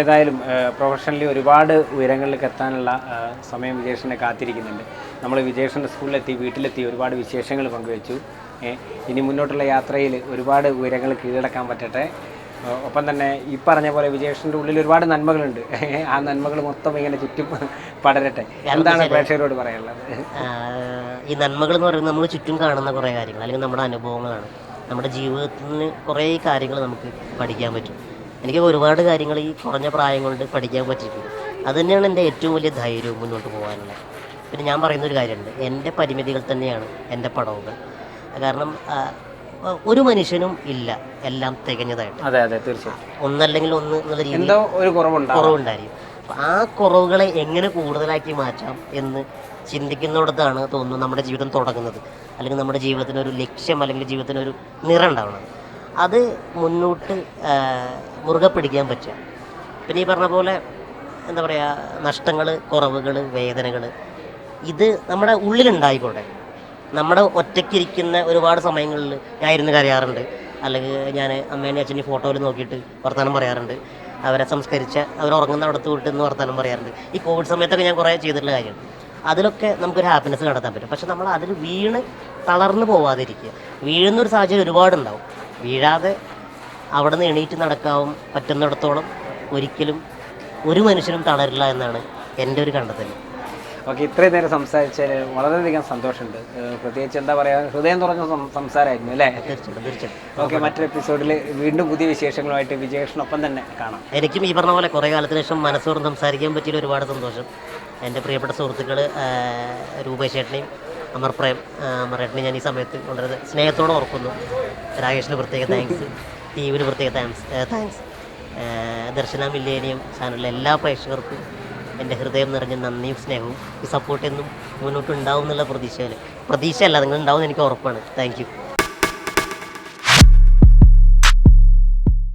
ഏതായാലും പ്രൊഫഷണലി ഒരുപാട് ഉയരങ്ങളിലേക്ക് എത്താനുള്ള സമയം വിജേഷിനെ കാത്തിരിക്കുന്നുണ്ട്. നമ്മൾ വിജേഷിന്റെ സ്കൂളിലെത്തി വീട്ടിലെത്തി ഒരുപാട് വിശേഷങ്ങൾ പങ്കുവച്ചു. ഇനി മുന്നോട്ടുള്ള യാത്രയിൽ ഒരുപാട് ഉയരങ്ങൾ കീഴടക്കാൻ പറ്റട്ടെ. ഒപ്പം തന്നെ ഈ പറഞ്ഞ പോലെ വിജേഷിന്റെ ഉള്ളിൽ ഒരുപാട് നന്മകളുണ്ട്. ആ നന്മകൾ മൊത്തം ഇങ്ങനെ ചുറ്റും പടരട്ടെ. എന്താണ് പ്രേക്ഷകരോട് പറയാനുള്ളത്? ഈ നന്മകൾ എന്ന് പറയുന്നത് നമ്മൾ ചുറ്റും കാണുന്ന കുറേ കാര്യങ്ങൾ അല്ലെങ്കിൽ നമ്മുടെ അനുഭവങ്ങളാണ്. നമ്മുടെ ജീവിതത്തിൽ നിന്ന് കുറേ കാര്യങ്ങൾ നമുക്ക് പഠിക്കാൻ പറ്റും. എനിക്ക് ഒരുപാട് കാര്യങ്ങൾ ഈ കുറഞ്ഞ പ്രായം കൊണ്ട് പഠിക്കാൻ പറ്റിയിട്ടുണ്ട്. അത് തന്നെയാണ് എന്റെ ഏറ്റവും വലിയ ധൈര്യവും മുന്നോട്ട് പോകാനുള്ളത് പിന്നെ ഞാൻ പറയുന്നൊരു കാര്യമുണ്ട്. എന്റെ പരിമിതികൾ തന്നെയാണ് എന്റെ പടവുകൾ. കാരണം ഒരു മനുഷ്യനും ഇല്ല. എല്ലാം തികഞ്ഞതായിട്ട്. അതെ അതെ തീർച്ചയായും ഒന്നല്ലെങ്കിൽ ഒന്ന് എന്നുള്ള രീതിയിൽ എന്തോ ഒരു കുറവുണ്ടാവും. കുറവുണ്ടായിരിക്കും. അപ്പൊ ആ കുറവുകളെ എങ്ങനെ കൂടുതലാക്കി മാറ്റാം എന്ന് ചിന്തിക്കുന്നിടത്താണ് തോന്നുന്നു നമ്മുടെ ജീവിതം തുടങ്ങുന്നത്. അല്ലെങ്കിൽ നമ്മുടെ ജീവിതത്തിന് ഒരു ലക്ഷ്യം അല്ലെങ്കിൽ ജീവിതത്തിന് ഒരു നിറം ഉണ്ടാവണം അത് മുന്നോട്ട് ആ, മുറുകെ പിടിക്കാൻ പറ്റുക. പിന്നെ ഈ പറഞ്ഞ പോലെ എന്താ പറയുക നഷ്ടങ്ങൾ കുറവുകൾ വേദനകൾ ഇത് നമ്മുടെ ഉള്ളിലുണ്ടായിക്കോട്ടെ. നമ്മുടെ ഒറ്റയ്ക്കിരിക്കുന്ന ഒരുപാട് സമയങ്ങളിൽ ഞാൻ ഇരുന്ന് കരയാറുണ്ട്. അല്ലെങ്കിൽ ഞാൻ അമ്മേനെ അച്ഛനെ ഫോട്ടോയിൽ നോക്കിയിട്ട് വർത്തമാനം പറയാറുണ്ട്. അവരെ സംസ്കരിച്ച അവർ ഉറങ്ങുന്ന അവിടത്ത് വിട്ട് എന്ന് വർത്തമാനം പറയാറുണ്ട്. ഈ കോവിഡ് സമയത്തൊക്കെ ഞാൻ കുറേ ചെയ്തിട്ടുള്ള കാര്യമാണ് അതിലൊക്കെ നമുക്കൊരു ഹാപ്പിനെസ് കണ്ടെത്താൻ പറ്റും. പക്ഷെ നമ്മൾ അതിൽ വീണ് തളർന്നു പോവാതിരിക്കുക. വീഴുന്നൊരു സാഹചര്യം ഒരുപാടുണ്ടാവും. വീഴാതെ അവിടെ നിന്ന് എണീറ്റ് നടക്കാവും പറ്റുന്നിടത്തോളം ഒരിക്കലും ഒരു മനുഷ്യനും തളരില്ല എന്നാണ് എന്റെ ഒരു കണ്ടെത്തൽ ഓക്കെ ഇത്രയും നേരം സംസാരിച്ചതിൽ വളരെയധികം സന്തോഷമുണ്ട്. പ്രത്യേകിച്ച് എന്താ പറയുക ഹൃദയം തുറഞ്ഞ സംസാരമായിരുന്നു അല്ലേ? ഓക്കെ മറ്റൊരു എപ്പിസോഡിൽ വീണ്ടും പുതിയ വിശേഷങ്ങളുമായിട്ട് വിജയേഷനൊപ്പം തന്നെ കാണാം. എനിക്കും ഈ പറഞ്ഞ പോലെ കുറേ കാലത്തിന് ശേഷം മനസ്സോറും സംസാരിക്കാൻ പറ്റിയ ഒരുപാട് സന്തോഷം. എന്റെ പ്രിയപ്പെട്ട സുഹൃത്തുക്കൾ രൂപേഷ് പ്രേം അമർപ്രയം അമറേട്ടനെയും ഞാൻ ഈ സമയത്ത് വളരെ സ്നേഹത്തോടെ ഓർക്കുന്നു. രാകേഷിന് പ്രത്യേക താങ്ക്സ് ടീവിന് പ്രത്യേക താങ്ക്സ് താങ്ക്സ് ദർശന മില്ലേനിയം ചാനലിലെ എല്ലാ പ്രേക്ഷകർക്കും എന്റെ ഹൃദയം നിറഞ്ഞ നന്ദിയും സ്നേഹവും ഈ സപ്പോർട്ട് എന്നും മുന്നോട്ട് ഉണ്ടാവും എന്നുള്ള പ്രതീക്ഷയിൽ പ്രതീക്ഷയല്ല നിങ്ങൾ ഉണ്ടാവും എനിക്ക് ഉറപ്പാണ്. താങ്ക്